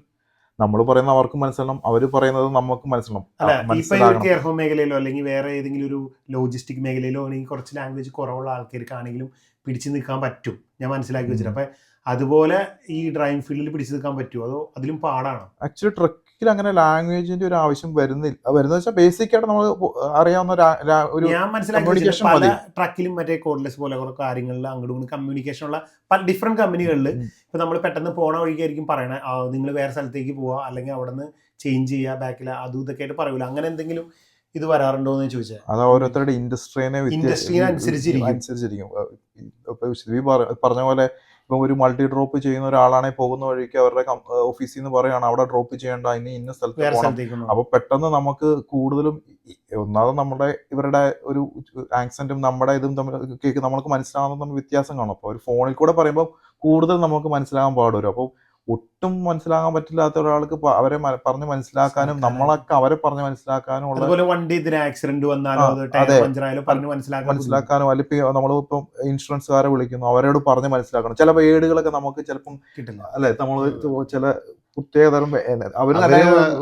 നമ്മൾ പറയുന്ന അവർക്ക് മനസ്സിലാവും അവർ പറയുന്നത് നമുക്ക് മനസ്സിലാവും കെയർ ഹോം മേഖലയിലോ അല്ലെങ്കിൽ വേറെ ഏതെങ്കിലും ഒരു ലോജിസ്റ്റിക് മേഖലയിലോ ആണെങ്കിൽ കുറച്ച് ലാംഗ്വേജ് കുറവുള്ള ആൾക്കാർക്കാണെങ്കിലും പിടിച്ചു നിൽക്കാൻ പറ്റും. ഞാൻ മനസ്സിലാക്കി വെച്ചിട്ട് അപ്പൊ അതുപോലെ ഈ ഡ്രൈവിംഗ് ഫീൽഡിൽ പിടിച്ചു നിൽക്കാൻ പറ്റുമോ അതോ അതിലും പാടാണ് ആക്ച്വലി ട്രക്കിൽ അങ്ങനെ ലാംഗ്വേജിന്റെ ഒരു ആവശ്യം വരുന്നില്ല വരുന്ന വെച്ചാൽ ബേസിക് ആയിട്ട് നമ്മൾ അറിയാവുന്ന ഒരു ഞാൻ മനസ്സിലാക്കി പല ട്രക്കിലും മറ്റേ കോഡ്ലെസ് പോലെ കുറെ കാര്യങ്ങളിൽ അങ്ങോട്ടും ഇങ്ങോട്ടും കമ്മ്യൂണിക്കേഷൻ ഉള്ള പല ഡിഫറെന്റ് കമ്പനികളിൽ. ഇപ്പൊ നമ്മൾ പെട്ടെന്ന് പോണ വഴിക്കായിരിക്കും പറയണേ നിങ്ങൾ വേറെ സ്ഥലത്തേക്ക് പോവാ അല്ലെങ്കിൽ അവിടെ നിന്ന് ചേഞ്ച് ചെയ്യുക ബാക്കിൽ അതും ഇതൊക്കെ ആയിട്ട് പറയൂല അങ്ങനെ എന്തെങ്കിലും ഇത് വരാറുണ്ടോ എന്ന് ചോദിച്ചാൽ അത് ഓരോരുത്തരുടെ ഇൻഡസ്ട്രീനെ Industry-നെ അനുസരിച്ചിരിക്കും. അനുസരിച്ചിരിക്കും പറഞ്ഞ പോലെ ഇപ്പം ഒരു മൾട്ടി ഡ്രോപ്പ് ചെയ്യുന്ന ഒരാളാണെങ്കിൽ പോകുന്ന വഴിക്ക് അവരുടെ ഓഫീസിൽ നിന്ന് പറയുകയാണ് അവിടെ ഡ്രോപ്പ് ചെയ്യേണ്ട ഇനി ഇന്ന സ്ഥലത്ത് പോകണം അപ്പൊ പെട്ടെന്ന് നമുക്ക് കൂടുതലും ഒന്നാമത് നമ്മുടെ ഇവരുടെ ഒരു ആക്സെന്റും നമ്മുടെ ഇതും തമ്മിൽ കേക്ക് നമ്മൾക്ക് മനസ്സിലാവുന്ന വ്യത്യാസം കാണും. അപ്പോൾ ഒരു ഫോണിൽ കൂടെ പറയുമ്പോൾ കൂടുതൽ നമുക്ക് മനസ്സിലാകാൻ പാടുവരും. അപ്പോൾ ഒട്ടും മനസ്സിലാക്കാൻ പറ്റില്ലാത്ത ഒരാൾക്ക് അവരെ പറഞ്ഞ് മനസ്സിലാക്കാനും നമ്മളൊക്കെ അവരെ പറഞ്ഞ് മനസ്സിലാക്കാനും ഉള്ള വണ്ടി ഇതിന് ആക്സിഡന്റ് വന്നാലോ പറഞ്ഞ് മനസ്സിലാക്കാനും അല്ലെങ്കിൽ നമ്മളിപ്പം ഇൻഷുറൻസുകാരെ വിളിക്കുന്നു അവരോട് പറഞ്ഞ് മനസ്സിലാക്കണം. ചില ഏടുകളൊക്കെ നമുക്ക് ചിലപ്പം കിട്ടില്ല. അല്ലെ നമ്മൾ ചില പ്രത്യേകതരം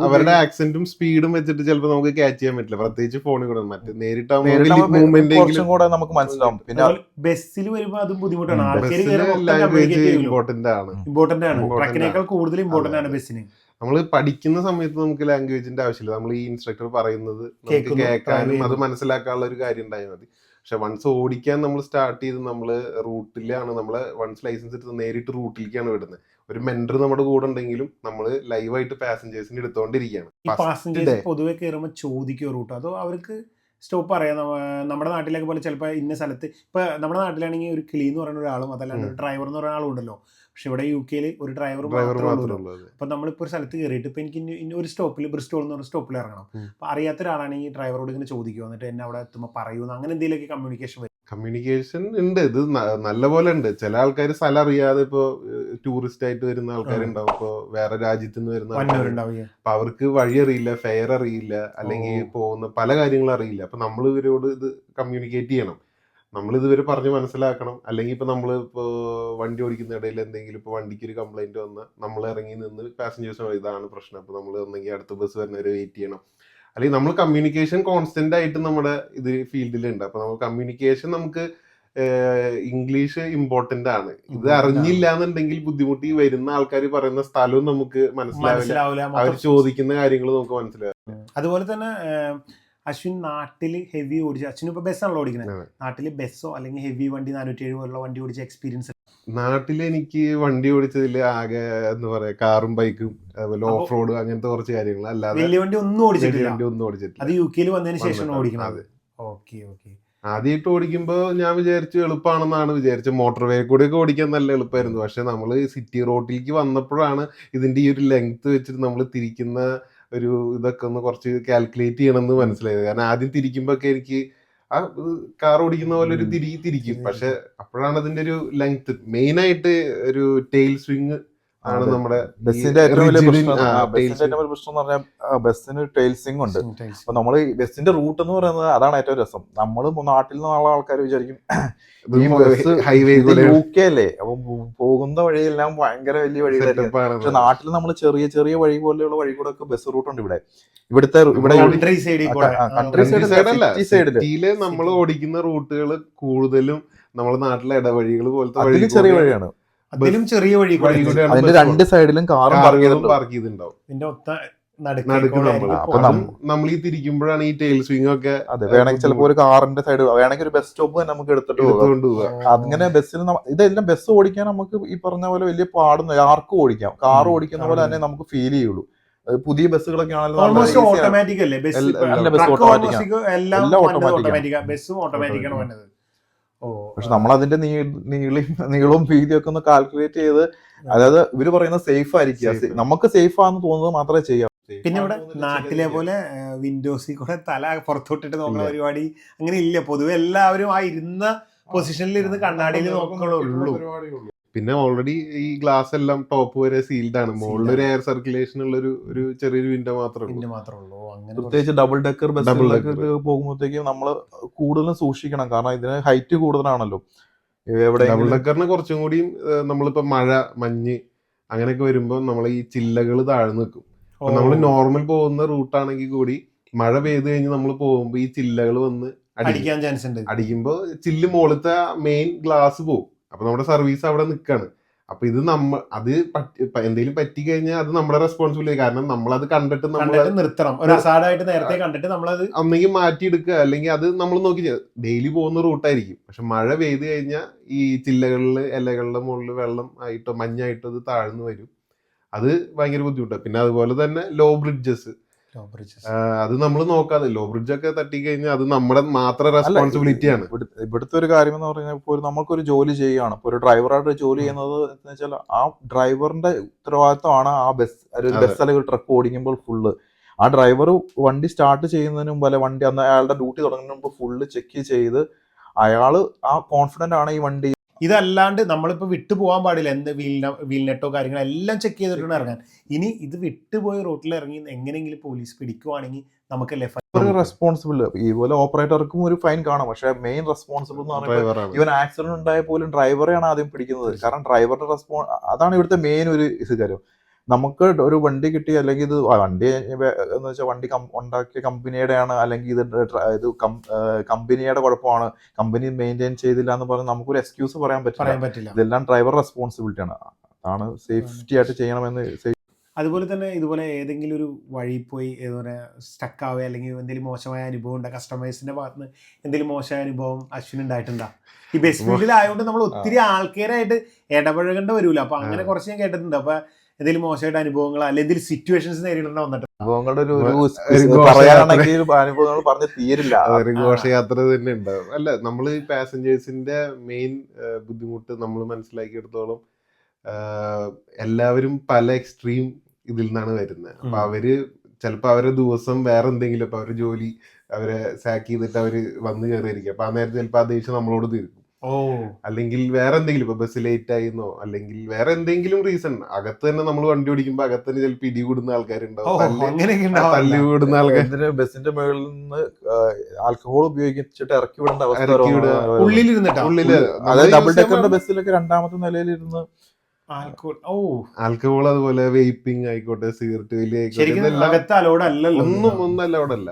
അവരുടെ ആക്സെന്റും സ്പീഡും വെച്ചിട്ട് ചിലപ്പോൾ നമുക്ക് ക്യാച്ച് ചെയ്യാൻ പറ്റില്ല. പ്രത്യേകിച്ച് ഫോണിൽ കൂടെ മറ്റേ നേരിട്ടാകുമ്പോൾ കൂടെ നമുക്ക് മനസ്സിലാവും. പിന്നെ ബസ്സിൽ വരുമ്പോൾ അതും ബുദ്ധിമുട്ടാണ്. ആൾക്കാർ ലാംഗ്വേജ് ഇമ്പോർട്ടന്റ് ആണ്. ഇമ്പോർട്ടന്റ് ആണ്. ട്രക്കിനേക്കാൾ കൂടുതൽ ഇമ്പോർട്ടന്റ് ആണ് ബസ്സിന്. നമ്മൾ പഠിക്കുന്ന സമയത്ത് നമുക്ക് ലാംഗ്വേജിന്റെ ആവശ്യമില്ല. നമ്മൾ ഈ ഇൻസ്ട്രക്ടർ പറയുന്നത് നമുക്ക് കേൾക്കാനും അത് മനസ്സിലാക്കാനുള്ള ഒരു കാര്യം ഉണ്ടായാൽ മതി. പക്ഷെ വൺസ് ഓടിക്കാൻ നമ്മൾ സ്റ്റാർട്ട് ചെയ്ത് നമ്മൾ റൂട്ടിലാണ് നമ്മൾ വൺസ് ലൈസൻസ് എടുത്ത് നേരിട്ട് റൂട്ടിലേക്കാണ് വിടുന്നത്. ഒരു മെന്റർ നമ്മുടെ കൂടെ ഉണ്ടെങ്കിലും നമ്മൾ ലൈവായിട്ട് പാസഞ്ചേഴ്സിന് എടുത്തോണ്ടിരിക്കുകയാണ്. പാസഞ്ചേഴ്സ് പൊതുവെ കയറുമ്പോൾ ചോദിക്കുമോ റൂട്ട് അതോ അവർക്ക് സ്റ്റോപ്പ് അറിയാം നമ്മുടെ നാട്ടിലേക്ക് പോലെ ചിലപ്പോൾ ഇന്ന സ്ഥലത്ത് ഇപ്പൊ നമ്മുടെ നാട്ടിലാണെങ്കിൽ ഒരു കിളി എന്ന് പറയുന്ന ഒരാളും അതല്ലാണ്ട് ഒരു ഡ്രൈവർ എന്ന് പറയുന്ന ആളും ഉണ്ടല്ലോ പക്ഷെ ഇവിടെ യു കെയിൽ ഒരു ഡ്രൈവർ മാത്രമേ അപ്പൊ നമ്മളിപ്പോ ഒരു സ്ഥലത്ത് കയറിയിട്ട് ഇപ്പൊ എനിക്ക് ഇനി- ഇനി ഒരു സ്റ്റോപ്പിൽ ബ്രിസ്റ്റോൾ എന്ന് പറഞ്ഞ സ്റ്റോപ്പിൽ ഇറങ്ങണം. അപ്പൊ അറിയാത്ത ഒരാളാണെങ്കിൽ ഡ്രൈവറോട് ഇങ്ങനെ ചോദിക്കുമോ എന്നിട്ട് എന്നെ അവിടെ എത്തുമ്പോൾ പറയൂ അങ്ങനെ എന്തെങ്കിലുമൊക്കെ കമ്മ്യൂണിക്കേഷൻ വരും. കമ്മ്യൂണിക്കേഷൻ ഉണ്ട്. ഇത് നല്ല പോലെ ഉണ്ട്. ചില ആൾക്കാർ സ്ഥലം അറിയാതെ ഇപ്പോ ടൂറിസ്റ്റ് ആയിട്ട് വരുന്ന ആൾക്കാരുണ്ടാവും. ഇപ്പോ വേറെ രാജ്യത്ത് നിന്ന് വരുന്ന ആൾക്കാരുണ്ടാവും അപ്പൊ അവർക്ക് വഴി അറിയില്ല ഫെയർ അറിയില്ല അല്ലെങ്കിൽ പോകുന്ന പല കാര്യങ്ങളും അറിയില്ല. അപ്പൊ നമ്മൾ ഇവരോട് ഇത് കമ്മ്യൂണിക്കേറ്റ് ചെയ്യണം. നമ്മൾ ഇതുവരെ പറഞ്ഞ് മനസ്സിലാക്കണം. അല്ലെങ്കിൽ ഇപ്പൊ നമ്മൾ ഇപ്പോ വണ്ടി ഓടിക്കുന്ന ഇടയിൽ എന്തെങ്കിലും ഇപ്പൊ വണ്ടിക്ക് ഒരു കംപ്ലൈന്റ് വന്നാൽ നമ്മൾ ഇറങ്ങി നിന്ന് പാസഞ്ചേഴ്സ് ഇതാണ് പ്രശ്നം. അപ്പൊ നമ്മൾ ഒന്നെങ്കിൽ അടുത്ത ബസ് വരുന്നവരെ വെയിറ്റ് ചെയ്യണം. അല്ലെങ്കിൽ നമ്മൾ കമ്മ്യൂണിക്കേഷൻ കോൺസ്റ്റന്റ് ആയിട്ട് നമ്മുടെ ഇത് ഫീൽഡിലുണ്ട് അപ്പൊ നമ്മൾ കമ്മ്യൂണിക്കേഷൻ നമുക്ക് ഇംഗ്ലീഷ് ഇമ്പോർട്ടന്റ് ആണ്. ഇത്. അറിഞ്ഞില്ല എന്നുണ്ടെങ്കിൽ ബുദ്ധിമുട്ടി വരുന്ന ആൾക്കാർ പറയുന്ന സ്ഥലവും നമുക്ക് മനസ്സിലാവില്ല. അവർ ചോദിക്കുന്ന കാര്യങ്ങൾ നമുക്ക് മനസ്സിലാവില്ല. അതുപോലെ തന്നെ അശ്വിൻ നാട്ടിൽ ഹെവി ഓടിച്ച അശ്വിൻ ഇപ്പൊ ബസ്സാണല്ലോ ഓടിക്കുന്നത്. നാട്ടിൽ ബസ്സോ അല്ലെങ്കിൽ ഹെവി വണ്ടി നാനൂറ്റി ഏഴ് പോലുള്ള വണ്ടി ഓടിച്ച എക്സ്പീരിയൻസ് നാട്ടിൽ എനിക്ക് വണ്ടി ഓടിച്ചതിൽ ആകെ എന്ന് പറയാ കാറും ബൈക്കും അതുപോലെ ഓഫ് റോഡ് അങ്ങനത്തെ കുറച്ച് കാര്യങ്ങൾ. അല്ലാതെ വലിയ വണ്ടി ഒന്നും ഓടിച്ചിട്ടില്ല. വണ്ടി ഒന്നും ഓടിച്ചിട്ടില്ല. അത് യു കെയിൽ വന്നതിന് വന്നിട്ടാണ്. ഓടിക്കുന്നത്. Okay okay. ആദ്യമായിട്ട് ഓടിക്കുമ്പോ ഞാൻ വിചാരിച്ചു എളുപ്പമാണെന്നാണ് വിചാരിച്ചത്. മോട്ടോർ വേ കൂടെ ഒക്കെ ഓടിക്കാൻ നല്ല എളുപ്പമായിരുന്നു പക്ഷെ നമ്മൾ സിറ്റി റോഡിലേക്ക് വന്നപ്പോഴാണ് ഇതിന്റെ ഈ ഒരു ലെങ്ത് വെച്ചിട്ട് നമ്മൾ തിരിക്കുന്ന ഒരു ഇതൊക്കെ ഒന്ന് കുറച്ച് കാൽക്കുലേറ്റ് ചെയ്യണമെന്ന് മനസ്സിലായത്. കാരണം ആദ്യം തിരിക്കുമ്പോ ഒക്കെ എനിക്ക് ആ കാർ ഓടിക്കുന്ന പോലെ ഒരു തിരി തിരിക്കും. പക്ഷെ അപ്പോഴാണ് അതിന്റെ ഒരു ലെങ്ത് മെയിൻ ആയിട്ട് ഒരു ടെയിൽ സ്വിങ് ആണ് നമ്മുടെ ബസ്സിന്റെ ഏറ്റവും വലിയ പ്രശ്നം. ബസ്സിന്റെ ഏറ്റവും വലിയ പ്രശ്നം എന്ന് പറഞ്ഞാൽ ബസ്സിന് ടെയിൽസിംഗ് ഉണ്ട്. അപ്പൊ നമ്മൾ ബസ്സിന്റെ റൂട്ട് എന്ന് പറയുന്നത് അതാണ് ഏറ്റവും രസം. നമ്മൾ നാട്ടിൽ നിന്നുള്ള ആൾക്കാർ വിചാരിക്കും ഈ ബസ് ഹൈവേ യു കെ അല്ലേ? അപ്പൊ പോകുന്ന വഴിയെല്ലാം ഭയങ്കര വലിയ വഴികളായിരിക്കും ആണ് പക്ഷെ നാട്ടിൽ നമ്മൾ ചെറിയ ചെറിയ വഴി പോലെയുള്ള വഴി കൂടെ ഒക്കെ ബസ് റൂട്ട് ഉണ്ട് ഇവിടെ. ഇവിടുത്തെ ഇവിടെ കൺട്രി സൈഡിൽ നമ്മൾ ഓടിക്കുന്ന റൂട്ടുകൾ കൂടുതലും നമ്മുടെ നാട്ടിലെ ഇടവഴികൾ പോലത്തെ ചെറിയ വഴിയാണ്. അതിലും ചെറിയ വഴി അതിന്റെ രണ്ട് സൈഡിലും കാറും പാർക്ക് ചെയ്തിട്ടുണ്ടാവും. ഇതിന്റെ ഒത്ത നമ്മൾ ഈ തിരിക്കുമ്പോഴാണ് ഈ ടെയിൽ സ്വിംഗ് ഒക്കെ അതെ വേണമെങ്കിൽ ചിലപ്പോൾ ഒരു കാറിന്റെ സൈഡ് വേണമെങ്കിൽ ഒരു ബസ് സ്റ്റോപ്പ് തന്നെ നമുക്ക് എടുത്തിട്ട് പോകാം അങ്ങനെ ബസ്സിൽ ഇതെല്ലാം ബസ് ഓടിക്കാൻ നമുക്ക് ഈ പറഞ്ഞ പോലെ വലിയ പാടുന്ന ആർക്കും ഓടിക്കാം. കാർ ഓടിക്കുന്ന പോലെ തന്നെ നമുക്ക് ഫീൽ ചെയ്യുള്ളൂ. പുതിയ ബസ്സുകളൊക്കെ ആണെങ്കിലും ഓട്ടോമാറ്റിക് അല്ലേ? ബസ് എല്ലാം-. ഓട്ടോമാറ്റിക് ബസ്സും ഓട്ടോമാറ്റിക് ആണ്. വന്നത്. പക്ഷെ നമ്മൾ അതിന്റെ നീളി നീളവും വീതിയും ഒക്കെ ഒന്ന് കാൽക്കുലേറ്റ് ചെയ്ത് അതായത് ഇവർ പറയുന്ന സേഫ് ആയിരിക്കുക. നമുക്ക് സേഫ് ആണെന്ന് തോന്നുന്നത് മാത്രമേ ചെയ്യാം പിന്നെ ഇവിടെ നാട്ടിലെ പോലെ വിൻഡോസിൽ കൂടെ തല പുറത്തോട്ടിട്ട് നോക്കുന്ന. പരിപാടി അങ്ങനെ ഇല്ല പൊതുവെ എല്ലാവരും ആ ഇരുന്ന പൊസിഷനിൽ ഇരുന്ന് കണ്ണാടിയിൽ നോക്കണുള്ളൂ പിന്നെ ഓൾറെഡി ഈ ഗ്ലാസ് എല്ലാം ടോപ്പ് വരെ സീൽഡ് ആണ്. മുകളിൽ ഒരു എയർ സർക്കുലേഷൻ ഉള്ള ഒരു ഒരു ചെറിയൊരു വിൻഡോ മാത്രമേ ഉള്ളൂ. അങ്ങനെ പ്രത്യേകിച്ച് ഡബിൾ ഡെക്കർ ബസ്സിലൊക്കെ. പോകുമ്പോഴത്തേക്കും നമ്മൾ കൂടുതലും സൂക്ഷിക്കണം. കാരണം ഇതിന് ഹൈറ്റ് കൂടുതലാണല്ലോ. എവിടെ ഡബിൾ ഡെക്കറിന് കുറച്ചും കൂടിയും നമ്മളിപ്പോ മഴ മഞ്ഞ് അങ്ങനെയൊക്കെ വരുമ്പോ നമ്മൾ ഈ ചില്ലകൾ താഴ്ന്നു നിൽക്കും നമ്മൾ നോർമൽ പോകുന്ന റൂട്ടാണെങ്കിൽ കൂടി മഴ പെയ്ത് കഴിഞ്ഞ് നമ്മൾ പോകുമ്പോ ഈ ചില്ലകൾ വന്ന് അടിക്കാൻ ചാൻസ് ഉണ്ട്. അടിക്കുമ്പോൾ ചില്ല് മുകളിലത്തെ മെയിൻ ഗ്ലാസ് പോകും അപ്പൊ നമ്മുടെ സർവീസ് അവിടെ നിൽക്കാണ് അപ്പൊ ഇത് നമ്മ അത് എന്തെങ്കിലും പറ്റി കഴിഞ്ഞാൽ അത് നമ്മുടെ റെസ്പോൺസിബിലിറ്റി കാരണം നമ്മൾ അത് കണ്ടിട്ട് നമ്മൾ നിർത്തണം. ഒരു അസാഡായിട്ട് നേരത്തെ കണ്ടിട്ട് നമ്മളത് ഒന്നെങ്കിൽ മാറ്റിയെടുക്കുക. അല്ലെങ്കിൽ അത് നമ്മൾ നോക്കി ഡെയിലി പോകുന്ന റൂട്ടായിരിക്കും പക്ഷെ മഴ പെയ്ത് കഴിഞ്ഞാൽ ഈ ചില്ലകളിൽ ഇലകളുടെ മുകളിൽ വെള്ളം ആയിട്ടോ മഞ്ഞായിട്ടോ അത് താഴ്ന്നു വരും. അത് ഭയങ്കര ബുദ്ധിമുട്ടാണ് പിന്നെ അതുപോലെ തന്നെ ലോ ബ്രിഡ്ജസ് അത് നമ്മൾ നോക്കാതെ. ലോ ബ്രിഡ്ജ് ഒക്കെ തട്ടി കഴിഞ്ഞാൽ അത് നമ്മുടെ മാത്രം റെസ്പോൺസിബിലിറ്റി ആണ്. ഇവിടുത്തെ ഒരു കാര്യം എന്ന് പറഞ്ഞാൽ ഇപ്പോൾ നമുക്കൊരു ജോലി ചെയ്യുകയാണ്. ഇപ്പോൾ ഒരു ഡ്രൈവറായിട്ട് ജോലി ചെയ്യുന്നത് എന്ന് വെച്ചാൽ ആ ഡ്രൈവറിന്റെ ഉത്തരവാദിത്തമാണ് ആ ബസ് ഒരു. ബസ് അല്ലെങ്കിൽ ട്രക്ക് ഓടിക്കുമ്പോൾ ഫുള്ള് ആ ഡ്രൈവർ വണ്ടി സ്റ്റാർട്ട് ചെയ്യുന്നതിന് മുമ്പ് അല്ലെ വണ്ടി അന്ന് അയാളുടെ ഡ്യൂട്ടി തുടങ്ങുന്നതിന് മുമ്പ് ഫുള്ള് ചെക്ക് ചെയ്ത് അയാൾ ആ കോൺഫിഡന്റ് ആണ് ഈ വണ്ടി ഇതല്ലാണ്ട് നമ്മളിപ്പോൾ വിട്ടു പോകാൻ പാടില്ല. എന്ത് വീൽ വീൽനെട്ടോ കാര്യങ്ങളോ എല്ലാം ചെക്ക് ചെയ്തിട്ടാണ് ഇറങ്ങാൻ. ഇനി ഇത് വിട്ടുപോയി റോട്ടിൽ ഇറങ്ങി എങ്ങനെയെങ്കിലും പോലീസ് പിടിക്കുവാണെങ്കിൽ നമുക്ക് ഒരു റെസ്പോൺസിബിൾ ഇതുപോലെ ഓപ്പറേറ്റർക്കും ഒരു ഫൈൻ കാണും. പക്ഷേ മെയിൻ റെസ്പോൺസിബിൾ എന്ന് പറയുമ്പോൾ ഇവൻ ആക്സിഡന്റ് ഉണ്ടായ പോലും ഡ്രൈവറെയാണ് ആദ്യം പിടിക്കുന്നത്. കാരണം ഡ്രൈവറുടെ റെസ്പോൺ അതാണ് ഇവിടുത്തെ മെയിൻ ഒരു ഇത് കാര്യം. നമുക്ക് ഒരു വണ്ടി കിട്ടി അല്ലെങ്കിൽ ഇത് വണ്ടി എന്ന് വെച്ചാൽ വണ്ടി ഉണ്ടാക്കിയ കമ്പനിയുടെ ആണ് അല്ലെങ്കിൽ ഇത് ഇത് കമ്പനിയുടെ കുഴപ്പമാണ്. കമ്പനി മെയിന്റെയിൻ ചെയ്തില്ല എന്ന് പറഞ്ഞ് നമുക്കൊരു എക്സ്ക്യൂസ് പറയാൻ പറ്റില്ല. ഇതെല്ലാം ഡ്രൈവർ റെസ്പോൺസിബിലിറ്റി ആണ്. അതാണ് സേഫ്റ്റി ആയിട്ട് ചെയ്യണമെന്ന് അതുപോലെ തന്നെ ഇതുപോലെ ഏതെങ്കിലും ഒരു വഴി പോയി എന്താ പറയുക സ്റ്റക്ക് ആവുക അല്ലെങ്കിൽ എന്തെങ്കിലും മോശമായ അനുഭവം ഉണ്ട്? കസ്റ്റമേഴ്സിന്റെ ഭാഗത്ത് നിന്ന് എന്തെങ്കിലും മോശമായ അനുഭവം അശ്വിൻ ഉണ്ടായിട്ടുണ്ടോ? ഈ ബസ് ഫീൽഡിലായതുകൊണ്ട് നമ്മൾ ഒത്തിരി ആൾക്കാരായിട്ട് ഇടപഴകേണ്ട വരൂല. അപ്പൊ അങ്ങനെ. കുറച്ച് ഞാൻ കേട്ടിട്ടുണ്ട്. അപ്പൊ എന്തെങ്കിലും മോശമായിട്ട് അനുഭവങ്ങൾ അല്ലെങ്കിൽ എന്തെങ്കിലും സിറ്റുവേഷൻസ് നേരിടേണ്ട വന്നിട്ട്? അനുഭവങ്ങളുടെ ഒരു. പറയാനാണെങ്കിൽ അനുഭവങ്ങൾ പറഞ്ഞ് തീരില്ല. ഒരു ഘോഷയാത്ര തന്നെ ഉണ്ടാവും. അല്ല നമ്മൾ ഈ പാസഞ്ചേഴ്സിന്റെ മെയിൻ ബുദ്ധിമുട്ട് നമ്മൾ മനസ്സിലാക്കിയെടുത്തോളം എല്ലാവരും പല എക്സ്ട്രീം ഇതിൽ നിന്നാണ് വരുന്നത്. അപ്പൊ അവർ ചിലപ്പോൾ അവരെ ദിവസം വേറെ എന്തെങ്കിലും ഇപ്പൊ അവരുടെ ജോലി അവരെ സാക്ക് ചെയ്തിട്ട് അവർ വന്നു കയറിയിരിക്കും. അപ്പൊ ആ നേരത്തെ ചിലപ്പോൾ ആ ദേഷ്യം നമ്മളോട് തീർക്കും ഓ. അല്ലെങ്കിൽ വേറെ എന്തെങ്കിലും ഇപ്പൊ ബസ് ലേറ്റ് ആയിരുന്നോ അല്ലെങ്കിൽ വേറെ എന്തെങ്കിലും റീസൺ അകത്ത് തന്നെ നമ്മൾ വണ്ടി ഓടിക്കുമ്പോ അകത്ത് തന്നെ ചിലപ്പോൾ ഇടി കൂടുന്ന ആൾക്കാരുണ്ടാവും. ബസിന്റെ തല്ല് കൂടുന്ന ആൾക്കാർ എന്തിന് മുകളിൽ നിന്ന് ആൽക്കഹോൾ ഉപയോഗിച്ചിട്ട് ഇറക്കി വിടേണ്ട അവസ്ഥ ഉള്ളിലിരുന്നിട്ട്. ഉള്ളിൽ അതായത് ഡബിൾ ഡെക്കറിന്റെ ബസ്സിലൊക്കെ രണ്ടാമത്തെ നിലയിലിരുന്ന് ഓ. ആൽക്കഹോൾ അതുപോലെ വെയ്പ്പിംഗ് ആയിക്കോട്ടെ സിഗരറ്റ് വലിയ ആയിക്കോട്ടെ ശരിക്കും അലോഡ് അല്ലല്ലോ. ഒന്നും ഒന്നല്ല അവിടെ അല്ല.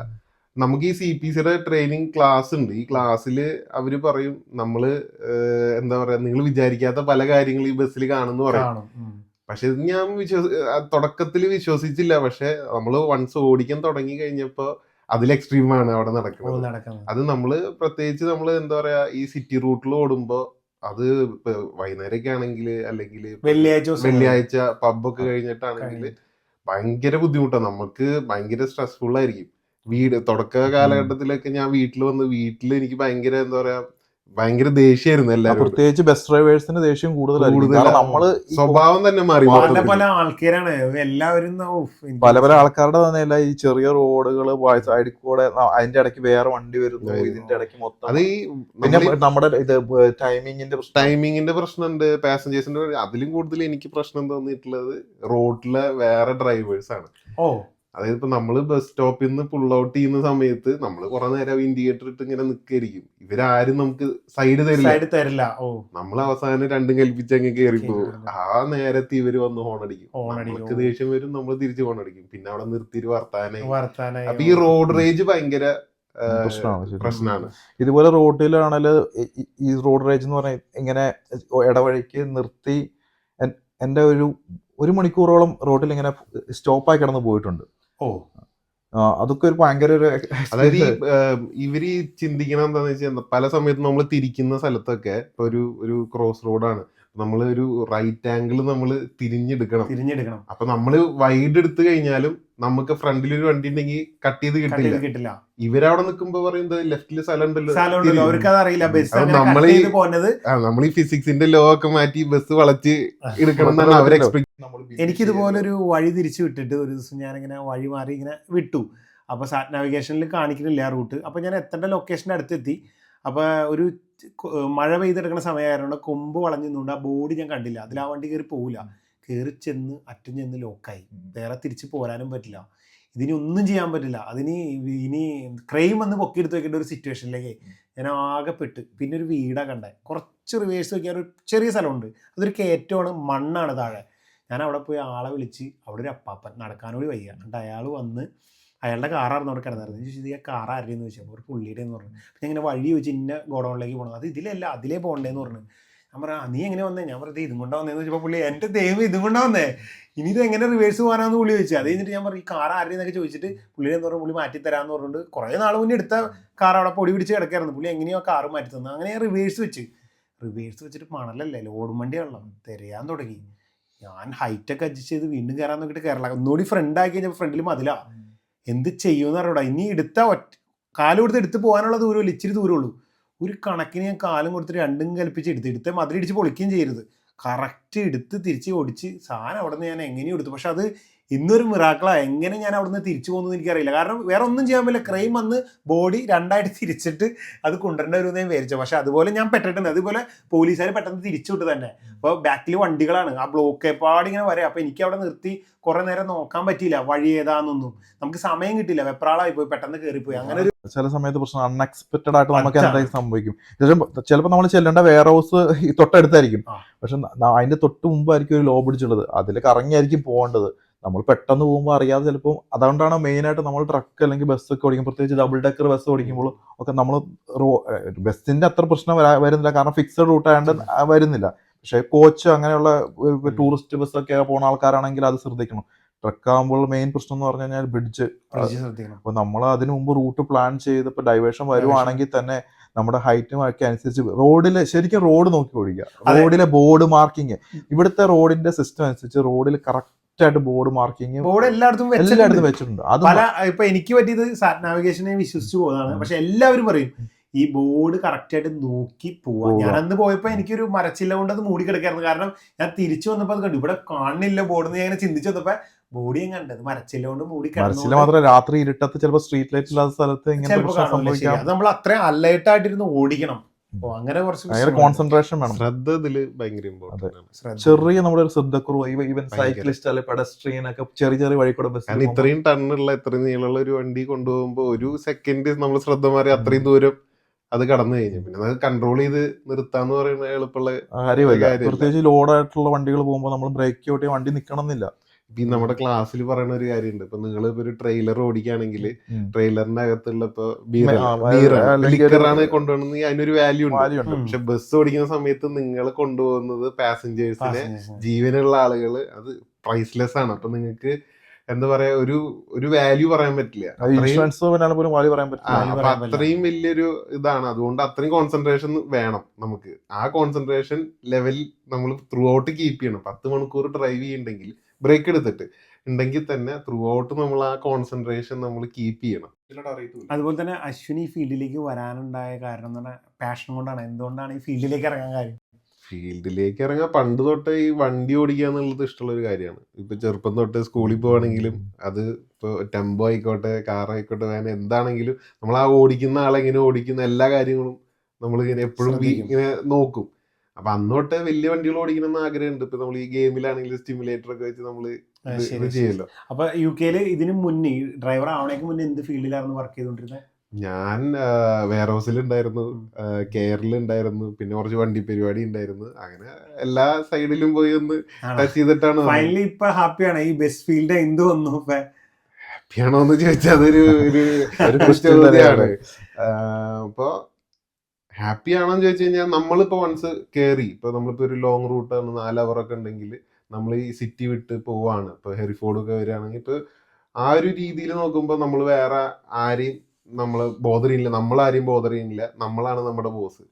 നമുക്ക് ഈ സി പി സിയുടെ ട്രെയിനിങ് ക്ലാസ് ഉണ്ട്. ഈ ക്ലാസ്സിൽ അവർ പറയും നമ്മൾ എന്താ പറയുക നിങ്ങൾ വിചാരിക്കാത്ത പല കാര്യങ്ങളും ഈ ബസ്സിൽ കാണുമെന്ന് പറയും. പക്ഷെ ഇത് ഞാൻ വിശ്വസി തുടക്കത്തിൽ വിശ്വസിച്ചില്ല. പക്ഷെ നമ്മൾ വൺസ് ഓടിക്കാൻ തുടങ്ങി കഴിഞ്ഞപ്പോൾ അതിൽ എക്സ്ട്രീമാണ് അവിടെ നടക്കുന്നത്. അത് നമ്മൾ പ്രത്യേകിച്ച് നമ്മൾ എന്താ പറയാ ഈ സിറ്റി റൂട്ടിൽ ഓടുമ്പോൾ അത് വൈകുന്നേരമൊക്കെ ആണെങ്കിൽ അല്ലെങ്കിൽ വെള്ളിയാഴ്ച വെള്ളിയാഴ്ച പബ്ബൊക്കെ കഴിഞ്ഞിട്ടാണെങ്കിൽ ഭയങ്കര ബുദ്ധിമുട്ടാണ്. നമുക്ക് ഭയങ്കര സ്ട്രെസ്ഫുൾ ആയിരിക്കും. വീട് തുടക്ക കാലഘട്ടത്തിലൊക്കെ ഞാൻ വീട്ടിൽ വന്ന് വീട്ടിൽ എനിക്ക് ഭയങ്കര എന്താ പറയാ ഭയങ്കര ദേഷ്യമായിരുന്നു എല്ലാവരും പ്രത്യേകിച്ച് ബസ് ഡ്രൈവേഴ്സിന് ദേഷ്യം കൂടുതൽ. നമ്മൾ സ്വഭാവം തന്നെ മാറി പല പല ആൾക്കാരാണ്. എല്ലാവരും പല പല ആൾക്കാരുടെ തന്നെയല്ല ഈ ചെറിയ റോഡുകൾ സൈഡിൽ കൂടെ ന- അതിന്റെ ഇടയ്ക്ക് വേറെ വണ്ടി വരുന്നു. ഇതിന്റെ ഇടയ്ക്ക് മൊത്തം. അത് ഈ പിന്നെ നമ്മുടെ ഇത് ടൈമിങ്ങിന്റെ പ്രശ്നം. ടൈമിങ്ങിന്റെ പ്രശ്നമുണ്ട് പാസഞ്ചേഴ്സിന്റെ അതിലും കൂടുതൽ എനിക്ക് പ്രശ്നം തോന്നിയിട്ടുള്ളത് റോഡിലെ വേറെ ഡ്രൈവേഴ്സ് ആണ്. ഓ. അതായത് ഇപ്പൊ നമ്മൾ ബസ് സ്റ്റോപ്പിൽ നിന്ന് പുൾ ഔട്ട് ചെയ്യുന്ന സമയത്ത് നമ്മൾ കുറെ നേരം ഇൻഡിക്കേറ്റർ ഇട്ട് ഇങ്ങനെ നിൽക്കായിരിക്കും ഇവരാരും നമുക്ക് സൈഡ് തരില്ല. സൈഡ് തരില്ല. ഓ. നമ്മൾ അവസാനം രണ്ടും കൽപ്പിച്ച് അങ്ങ് കയറി പോകും. ആ നേരത്തെ ഇവർ വന്ന് ഹോൺ അടിക്കും. Horn അടിക്കും. നമുക്ക് ദേഷ്യം വരും നമ്മൾ തിരിച്ച് ഹോൺ അടിക്കും. പിന്നെ അവിടെ നിർത്തിയിട്ട് വർത്താനായി വർത്താനായി അപ്പൊ ഈ റോഡ് റേജ് ഭയങ്കര പ്രശ്നമാണ് പ്രശ്നമാണ്. ഇതുപോലെ റോഡിലാണെങ്കിൽ ഈ റോഡ് റേജ് എന്ന് പറഞ്ഞാൽ ഇങ്ങനെ ഇടവഴിക്ക് നിർത്തി എന്റെ എന്റെ ഒരു ഒരു മണിക്കൂറോളം റോഡിൽ ഇങ്ങനെ സ്റ്റോപ്പായി കിടന്ന് പോയിട്ടുണ്ട്. ഓ. അതൊക്കെ ഒരു ഭയങ്കര ഒരു അതായത് ഈ ഇവർ ചിന്തിക്കണം എന്താന്ന് വെച്ചാൽ പല സമയത്തും നമ്മൾ തിരിക്കുന്ന സ്ഥലത്തൊക്കെ ഇപ്പൊ ഒരു ഒരു ക്രോസ് റോഡാണ് നമ്മൾ ഒരു റൈറ്റ് ആംഗിൾ നമ്മൾ തിരിഞ്ഞെടുക്കണം. തിരിഞ്ഞെടുക്കണം. അപ്പൊ നമ്മൾ വൈഡ് എടുത്തു കഴിഞ്ഞാലും നമുക്ക് ഫ്രണ്ടിൽ ഒരു വണ്ടി ഉണ്ടെങ്കിൽ കട്ട് ചെയ്ത് കിട്ടില്ല. ഇവരവിടെ നിൽക്കുമ്പോ പറയുന്നത് ലെഫ്റ്റിൽ സ്ഥലം ഉണ്ടല്ലോ. അവർക്ക് അത് അറിയില്ല ബസ് നമ്മളീ- പോകുന്നത് നമ്മൾ ഈ ഫിസിക്സിന്റെ ലോ ഒക്കെ മാറ്റി ബസ് വളച്ച് എടുക്കണം എന്നാണ് അവർ എക്സ്പെക്ട് എനിക്കിതുപോലെ ഒരു വഴി തിരിച്ചു വിട്ടിട്ട് ഒരു ദിവസം ഞാൻ ഇങ്ങനെ വഴി മാറി ഇങ്ങനെ വിട്ടു. അപ്പൊ സാറ്റ് നാവിഗേഷനിൽ കാണിക്കുന്നില്ല ആ റൂട്ട് അപ്പൊ ഞാൻ എത്തേണ്ട ലൊക്കേഷന്റെ അടുത്തെത്തി. അപ്പൊ ഒരു മഴ പെയ്തെടുക്കുന്ന സമയമായതുകൊണ്ട് കൊമ്പ് വളഞ്ഞു നിന്നുകൊണ്ട് ആ ബോർഡ് ഞാൻ കണ്ടില്ല. അതിൽ ആ വണ്ടി കയറി പോവില്ല കയറി ചെന്ന് അറ്റം ചെന്ന് ലോക്കായി. വേറെ തിരിച്ച് പോരാനും പറ്റില്ല. ഇതിനി ഒന്നും ചെയ്യാൻ പറ്റില്ല. അതിന് ഇനി ക്രെയിം വന്ന് പൊക്കിയെടുത്ത് വെക്കേണ്ട ഒരു സിറ്റുവേഷനിലേക്ക് ഞാൻ ആകെപ്പെട്ട്. പെട്ട് പിന്നെ ഒരു വീടാ കണ്ടേ. കുറച്ച് റിവേഴ്സ് നോക്കിയാൽ ഒരു ചെറിയ സ്ഥലമുണ്ട്. അതൊരു കയറ്റമാണ് മണ്ണാണ് താഴെ. ഞാൻ അവിടെ പോയി ആളെ വിളിച്ച് അവിടെ ഒരു അപ്പാപ്പൻ നടക്കാനോടി വയ്യ. എന്നിട്ട് അയാൾ വന്ന് അയാളുടെ കാറായിരുന്നു അവിടെ കിടന്നായിരുന്നു ഞാൻ ചോദിച്ചത് ഈ കാർ ആരുടെയെന്ന് ചോദിച്ചപ്പോൾ ഒരു പുള്ളിയുടെ എന്ന് പറഞ്ഞു അപ്പം ഞാൻ ഇങ്ങനെ വഴി ചോദിച്ചു ഇന്ന ഗോഡൗണിലേക്ക് പോകണം അത് ഇതിലല്ല അതിലേ പോകണ്ടേന്ന് പറഞ്ഞു. ഞാൻ പറയാം നീ എങ്ങനെ വന്നേ? ഞാൻ പറഞ്ഞത് ഇതും കൊണ്ടാ വന്നേന്ന് ചോദിച്ചപ്പോൾ പുള്ളി എന്റെ ദൈവം ഇതും കൊണ്ടാ വന്നേ? ഇനി ഇത് എങ്ങനെ റിവേഴ്സ് പോകാനാന്ന് പുള്ളി ചോദിച്ചു. അത് കഴിഞ്ഞിട്ട് ഞാൻ പറഞ്ഞു ഈ കാർ ആരുടെയെന്നൊക്കെ ചോദിച്ചിട്ട് പുള്ളിയെ എന്ന് പറഞ്ഞാൽ പുള്ളി മാറ്റി തരാമെന്ന് പറഞ്ഞിട്ട് കുറേ നാൾ മുന്നേ എടുത്ത കാർ അവിടെ പൊടി പിടിച്ച് കിടക്കായിരുന്നു. പുള്ളി എങ്ങനെയോ കാർ മാറ്റി തന്നു. അങ്ങനെ ഞാൻ റിവേഴ്സ് വെച്ച്. റിവേഴ്സ് വെച്ചിട്ട് മണലല്ലേ? ലോഡും വെള്ളം തിരയാൻ തുടങ്ങി. ഞാൻ ഹൈറ്റ് ഒക്കെ അഡ്ജസ്റ്റ് ചെയ്ത് വീണ്ടും കയറാൻ നോക്കിയിട്ട് കയറില്ല ഒന്നുകൂടി ഫ്രണ്ട് ആക്കി കഴിഞ്ഞപ്പോൾ ഫ്രണ്ടിൽ മതിലാ. എന്ത് ചെയ്യുമെന്ന് അറിയൂടാ ഇനി എടുത്ത ഒറ്റ കാലുകൊടുത്ത് എടുത്ത് പോകാനുള്ള ദൂരമില്ല. ഇച്ചിരി ദൂരമുള്ളൂ ഒരു കണക്കിന് ഞാൻ കാലം കൊടുത്ത് രണ്ടും കൽപ്പിച്ച് എടുത്ത് എടുത്ത് മതിലിടിച്ച് പൊളിക്കുകയും ചെയ്യരുത്. കറക്റ്റ് എടുത്ത് തിരിച്ച് ഓടിച്ച് സാധനം അവിടെ നിന്ന് ഞാൻ എങ്ങനെയും എടുത്തു. പക്ഷെ അത് ഇന്നൊരു മിറാക്കളാ. എങ്ങനെ ഞാൻ അവിടെ നിന്ന് തിരിച്ചു പോകുന്നത് എനിക്കറിയില്ല. കാരണം വേറെ ഒന്നും ചെയ്യാൻ പറ്റില്ല. ക്രെയിം വന്ന് ബോഡി രണ്ടായിട്ട് തിരിച്ചിട്ട് അത് കൊണ്ടുവരേണ്ട ഒരു ഞാൻ വിചാരിച്ചു. പക്ഷെ അതുപോലെ ഞാൻ പെട്ടിട്ടുണ്ട്. അതുപോലെ പോലീസുകാർ പെട്ടെന്ന് തിരിച്ചു വിട്ട് തന്നെ. അപ്പോൾ ബാക്കിൽ വണ്ടികളാണ്. ആ ബ്ലോക്ക് പാടിങ്ങനെ വരെ. അപ്പോൾ എനിക്ക് അവിടെ നിർത്തി കുറെ നേരം നോക്കാൻ പറ്റിയില്ല. വഴി ഏതാണെന്നൊന്നും നമുക്ക് സമയം കിട്ടില്ല വെപ്രാളായി പോയി. പെട്ടെന്ന് കയറിപ്പോയി. അങ്ങനെ ഒരു ചില സമയത്ത് പ്രശ്നം അൺഎക്സ്പെക്റ്റഡ് ആയിട്ട് നമുക്ക് എന്തായാലും സംഭവിക്കും. ചിലപ്പോൾ നമ്മൾ ചെല്ലേണ്ട വെയർ ഹൗസ് തൊട്ടടുത്തായിരിക്കും. പക്ഷെ അതിന്റെ തൊട്ട് മുമ്പായിരിക്കും ഒരു ലോ പിടിച്ചുള്ളത് അതിൽ കറങ്ങിയായിരിക്കും പോകേണ്ടത്. നമ്മൾ പെട്ടെന്ന് പോകുമ്പോൾ അറിയാതെ ചിലപ്പോൾ അതുകൊണ്ടാണ് മെയിൻ ആയിട്ട് നമ്മൾ ട്രക്ക് അല്ലെങ്കിൽ ബസ് ഒക്കെ ഓടിക്കും പ്രത്യേകിച്ച് ഡബിൾ ഡെക്കർ ബസ് ഓടിക്കുമ്പോൾ ഒക്കെ നമ്മൾ റോ ബസ്സിന്റെ അത്ര പ്രശ്നം വരുന്നില്ല. കാരണം ഫിക്സഡ് റൂട്ട് ആയതുകൊണ്ട് വരുന്നില്ല. പക്ഷേ കോച്ച് അങ്ങനെയുള്ള ടൂറിസ്റ്റ് ബസ്സൊക്കെ പോണ ആൾക്കാരാണെങ്കിൽ അത് ശ്രദ്ധിക്കണം. ട്രക്ക് ആകുമ്പോൾ മെയിൻ പ്രശ്നം എന്ന് പറഞ്ഞു കഴിഞ്ഞാൽ ബ്രിഡ്ജ് അപ്പൊ നമ്മൾ അതിനു മുമ്പ് റൂട്ട് പ്ലാൻ ചെയ്ത് ഇപ്പൊ ഡൈവേഷൻ വരുവാണെങ്കിൽ തന്നെ നമ്മുടെ ഹൈറ്റും ഒക്കെ അനുസരിച്ച് റോഡിൽ ശരിക്കും റോഡ് നോക്കി ഓടിക്കുക. റോഡിലെ ബോർഡ് മാർക്കിങ് ഇവിടുത്തെ റോഡിന്റെ സിസ്റ്റം അനുസരിച്ച് റോഡിൽ കറക്റ്റ് ആയിട്ട് ബോർഡ് മാർക്കിംഗ് ബോർഡ് എല്ലായിടത്തും എല്ലായിടത്തും വെച്ചിട്ടുണ്ട്. അത് പല ഇപ്പൊ എനിക്ക് പറ്റിയത് സാറ്റ് നാവിഗേഷനെ വിശ്വസിച്ച് പോകുന്നതാണ് പക്ഷെ എല്ലാവരും പറയും ഈ ബോർഡ് കറക്റ്റ് ആയിട്ട് നോക്കി പോവാ. ഞാൻ അന്ന് പോയപ്പോ എനിക്കൊരു മരച്ചില്ല കൊണ്ട് അത് മൂടി കിടക്കായിരുന്നു. കാരണം ഞാൻ തിരിച്ചു വന്നപ്പോ അത് കണ്ടു. ഇവിടെ കാണില്ല ബോർഡ് ഞാൻ ഇങ്ങനെ ചിന്തിച്ചു വന്നപ്പോ ബോഡി ഞാൻ കണ്ടത് മരച്ചില്ല കൊണ്ട് മൂടി മരച്ചില്ല മാത്രമേ രാത്രി ഇരുട്ടത്ത് ചിലപ്പോൾ സ്ട്രീറ്റ് ലൈറ്റ് ഇല്ലാത്ത സ്ഥലത്ത് ഇങ്ങനെ നമ്മൾ അത്രയും അലർട്ട് ആയിട്ടിരുന്ന് ഓടിക്കണം. അങ്ങനെ കുറച്ച്. കോൺസെൻട്രേഷൻ വേണം. ശ്രദ്ധ ഇതിൽ ഭയങ്കര ഇമ്പോർട്ടന്റ് ആണ്. ചെറിയ നമ്മുടെ ഒരു ശ്രദ്ധക്കുറവ് ഈവൻ ഭയങ്കര. സൈക്ലിസ്റ്റ് അല്ലെ പെഡസ്ട്രിയൻ ഒക്കെ ചെറിയ ചെറിയ വഴി കൂടെ ബസ് ഇത്രയും ടണ്ണുള്ള ഇത്രയും നീളമുള്ള ഒരു വണ്ടി കൊണ്ടുപോകുമ്പോ ഒരു സെക്കൻഡ് നമ്മൾ ശ്രദ്ധ മാറി അത്രയും ദൂരം അത് കടന്നു കഴിഞ്ഞു. പിന്നെ അത് കൺട്രോൾ ചെയ്ത് നിർത്താന്ന് പറയുന്ന എളുപ്പമുള്ള കാര്യമില്ല. പ്രത്യേകിച്ച് ലോഡായിട്ടുള്ള വണ്ടികൾ പോകുമ്പോൾ നമ്മൾ ബ്രേക്ക് ഔട്ട് വണ്ടി നിൽക്കണം എന്നില്ല ഇപ്പൊ ഈ നമ്മുടെ ക്ലാസ്സിൽ പറയുന്ന ഒരു കാര്യമുണ്ട് ഇപ്പൊ നിങ്ങൾ ഇപ്പൊ ഒരു ട്രെയിലർ ഓടിക്കുകയാണെങ്കിൽ. ട്രെയിലറിന്റെ അകത്തുള്ള ഇപ്പൊ ബീറാണ് കൊണ്ടുപോകുന്നത് കൊണ്ടുപോകണമെങ്കിൽ അതിനൊരു വാല്യൂ ഉണ്ട്. പക്ഷെ ബസ് ഓടിക്കുന്ന സമയത്ത് നിങ്ങൾ കൊണ്ടുപോകുന്നത് പാസഞ്ചേഴ്സിനെ ജീവനുള്ള ആളുകൾ അത് പ്രൈസ്ലെസ് ആണ്. അപ്പൊ നിങ്ങൾക്ക് എന്താ പറയാ ഒരു ഒരു വാല്യൂ പറയാൻ പറ്റില്ല. അത്രയും വലിയൊരു ഇതാണ്. അതുകൊണ്ട് അത്രയും കോൺസെൻട്രേഷൻ വേണം നമുക്ക്. ആ കോൺസെൻട്രേഷൻ ലെവൽ നമ്മൾ ത്രൂ ഔട്ട് കീപ്പ് ചെയ്യണം. പത്ത് മണിക്കൂർ ഡ്രൈവ് ചെയ്യണ്ടെങ്കിൽ ബ്രേക്ക് എടുത്തിട്ട് ഉണ്ടെങ്കിൽ തന്നെ ത്രൂ ഔട്ട് നമ്മൾ ആ കോൺസെൻട്രേഷൻ നമ്മൾ കീപ്പ് ചെയ്യണം. അതുപോലെ തന്നെ അശ്വിനി ഫീൽഡിലേക്ക് വരാനുണ്ടായ കാരണം എന്ന് പറഞ്ഞാൽ പാഷൻ കൊണ്ടാണ്. എന്തുകൊണ്ടാണ് ഈ ഫീൽഡിലേക്ക് ഇറങ്ങാൻ കാര്യം? ഫീൽഡിലേക്ക് ഇറങ്ങാൻ പണ്ട് തൊട്ടേ ഈ വണ്ടി ഓടിക്കുക എന്നുള്ളത് ഇഷ്ടമുള്ള ഒരു കാര്യമാണ്. ഇപ്പൊ ചെറുപ്പം തൊട്ട് സ്കൂളിൽ പോവാണെങ്കിലും അത് ഇപ്പോൾ ടെമ്പോ ആയിക്കോട്ടെ കാർ ആയിക്കോട്ടെ വേന എന്താണെങ്കിലും നമ്മൾ ആ ഓടിക്കുന്ന ആളെങ്ങനെ ഓടിക്കുന്ന എല്ലാ കാര്യങ്ങളും നമ്മൾ ഇങ്ങനെ എപ്പോഴും. ഇങ്ങനെ നോക്കും. അപ്പൊ അന്നോട്ട് വലിയ വണ്ടികൾ ഓടിക്കണം എന്ന് ആഗ്രഹമുണ്ട്. ഇപ്പൊ നമ്മൾ ഈ ഗെയിമിലാണെങ്കിലും സ്റ്റിമുലേറ്റർ ഒക്കെ വെച്ച് നമ്മൾ. ചെയ്യല്ലോ അപ്പൊ യു കെയിൽ ഇതിനു മുന്നേ ഡ്രൈവർ ആവണേക്ക് മുന്നേ എന്ത് ഫീൽഡിലായിരുന്നു വർക്ക് ചെയ്തോണ്ടിരുന്നത് ഞാൻ വെയർ ഹൗസിൽ ഉണ്ടായിരുന്നു കെയറിൽ ഉണ്ടായിരുന്നു പിന്നെ കുറച്ച് വണ്ടി പരിപാടി ഉണ്ടായിരുന്നു അങ്ങനെ എല്ലാ സൈഡിലും പോയി ഒന്ന് ടച്ച് ചെയ്തിട്ടാണ് ഫൈനലി ഇപ്പൊ ഹാപ്പിയാണ് ഈ ബെസ്റ്റ് ഫീൽഡ് എന്ത് വന്നു ഇപ്പൊ? ഹാപ്പിയാണോ എന്ന് ചോദിച്ചാൽ അതൊരു ഒരു ചോദ്യമാണ്. അപ്പോ ഹാപ്പി ആണോന്ന് ചോദിച്ചു കഴിഞ്ഞാൽ നമ്മളിപ്പോൾ വൺസ് കയറി ഇപ്പോൾ നമ്മളിപ്പോൾ ഒരു ലോങ് റൂട്ടാണ് നാല് ഒക്കെ ഉണ്ടെങ്കിൽ നമ്മൾ ഈ സിറ്റി വിട്ട് പോവാണ്. ഇപ്പോൾ ഹെറിഫോർഡ് ഒക്കെ വരികയാണെങ്കിൽ ഇപ്പോൾ ആ ഒരു രീതിയിൽ നോക്കുമ്പോൾ നമ്മൾ വേറെ ആരെയും നമ്മൾ ബോധർ ചെയ്യില്ല നമ്മൾ ആരെയും ബോധർ ചെയ്യില്ല നമ്മളാണ് നമ്മുടെ ബോസ്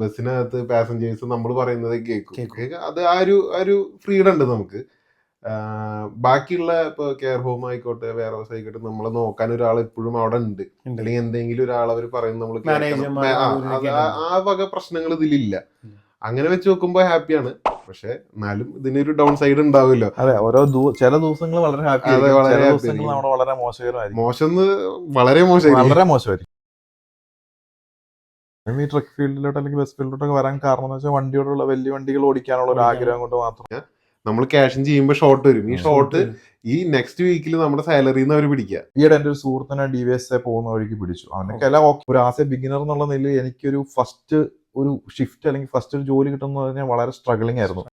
ബസ്സിനകത്ത് പാസഞ്ചേഴ്സ് നമ്മൾ പറയുന്നത് കേൾക്കും. അത് ആ ഒരു ആ ഒരു ഫ്രീഡം ഉണ്ട് നമുക്ക്. ബാക്കിയുള്ള ഇപ്പൊ കെയർ ഹോം ആയിക്കോട്ടെ വേറെ ഹൗസ് ആയിക്കോട്ടെ നമ്മളെ നോക്കാൻ ഒരാൾ എപ്പോഴും അവിടെ ഉണ്ട്. അല്ലെങ്കിൽ എന്തെങ്കിലും ഒരാൾ അവർ പറയുന്നത് നമ്മൾ ആ വക പ്രശ്നങ്ങൾ ഇതിലില്ല. അങ്ങനെ വെച്ച് നോക്കുമ്പോ ഹാപ്പിയാണ്. പക്ഷെ എന്നാലും ഇതിനൊരു ഡൗൺ സൈഡ് ഉണ്ടാവുമല്ലോ. അതെ ഓരോ ചില ദിവസങ്ങൾ വളരെ ഹാപ്പി വളരെ മോശകരമായിരിക്കും. മോശം വളരെ മോശം വളരെ മോശമായിരിക്കും. ഈ ട്രക്ക് ഫീൽഡിലോട്ട് അല്ലെങ്കിൽ ബസ് ഫീൽഡിലോട്ടൊക്കെ വരാൻ കാരണം എന്ന് വെച്ചാൽ വണ്ടിയോടുള്ള വലിയ വണ്ടികൾ ഓടിക്കാനുള്ള ഒരു ആഗ്രഹം കൊണ്ട് മാത്രം. നമ്മൾ ക്യാഷും ചെയ്യുമ്പോൾ ഷോർട്ട് വരും. ഈ ഷോർട്ട് ഈ നെക്സ്റ്റ് വീക്കിൽ നമ്മുടെ സാലറിന്ന് അവർ പിടിക്കുക ഈയിടെ എന്റെ ഒരു സുഹൃത്തിനെ ഡി വി എസ് എ പോകുന്ന വഴിക്ക് പിടിച്ചു. അവനൊക്കെ എല്ലാം ഓക്കെ ഒരു ആസ് എ ബിഗിനർ എന്നുള്ള നിലയിൽ എനിക്കൊരു ഫസ്റ്റ് ഒരു ഷിഫ്റ്റ് അല്ലെങ്കിൽ ഫസ്റ്റ് ഒരു ജോലി പറഞ്ഞാൽ വളരെ സ്ട്രഗ്ലിംഗ് ആയിരുന്നു.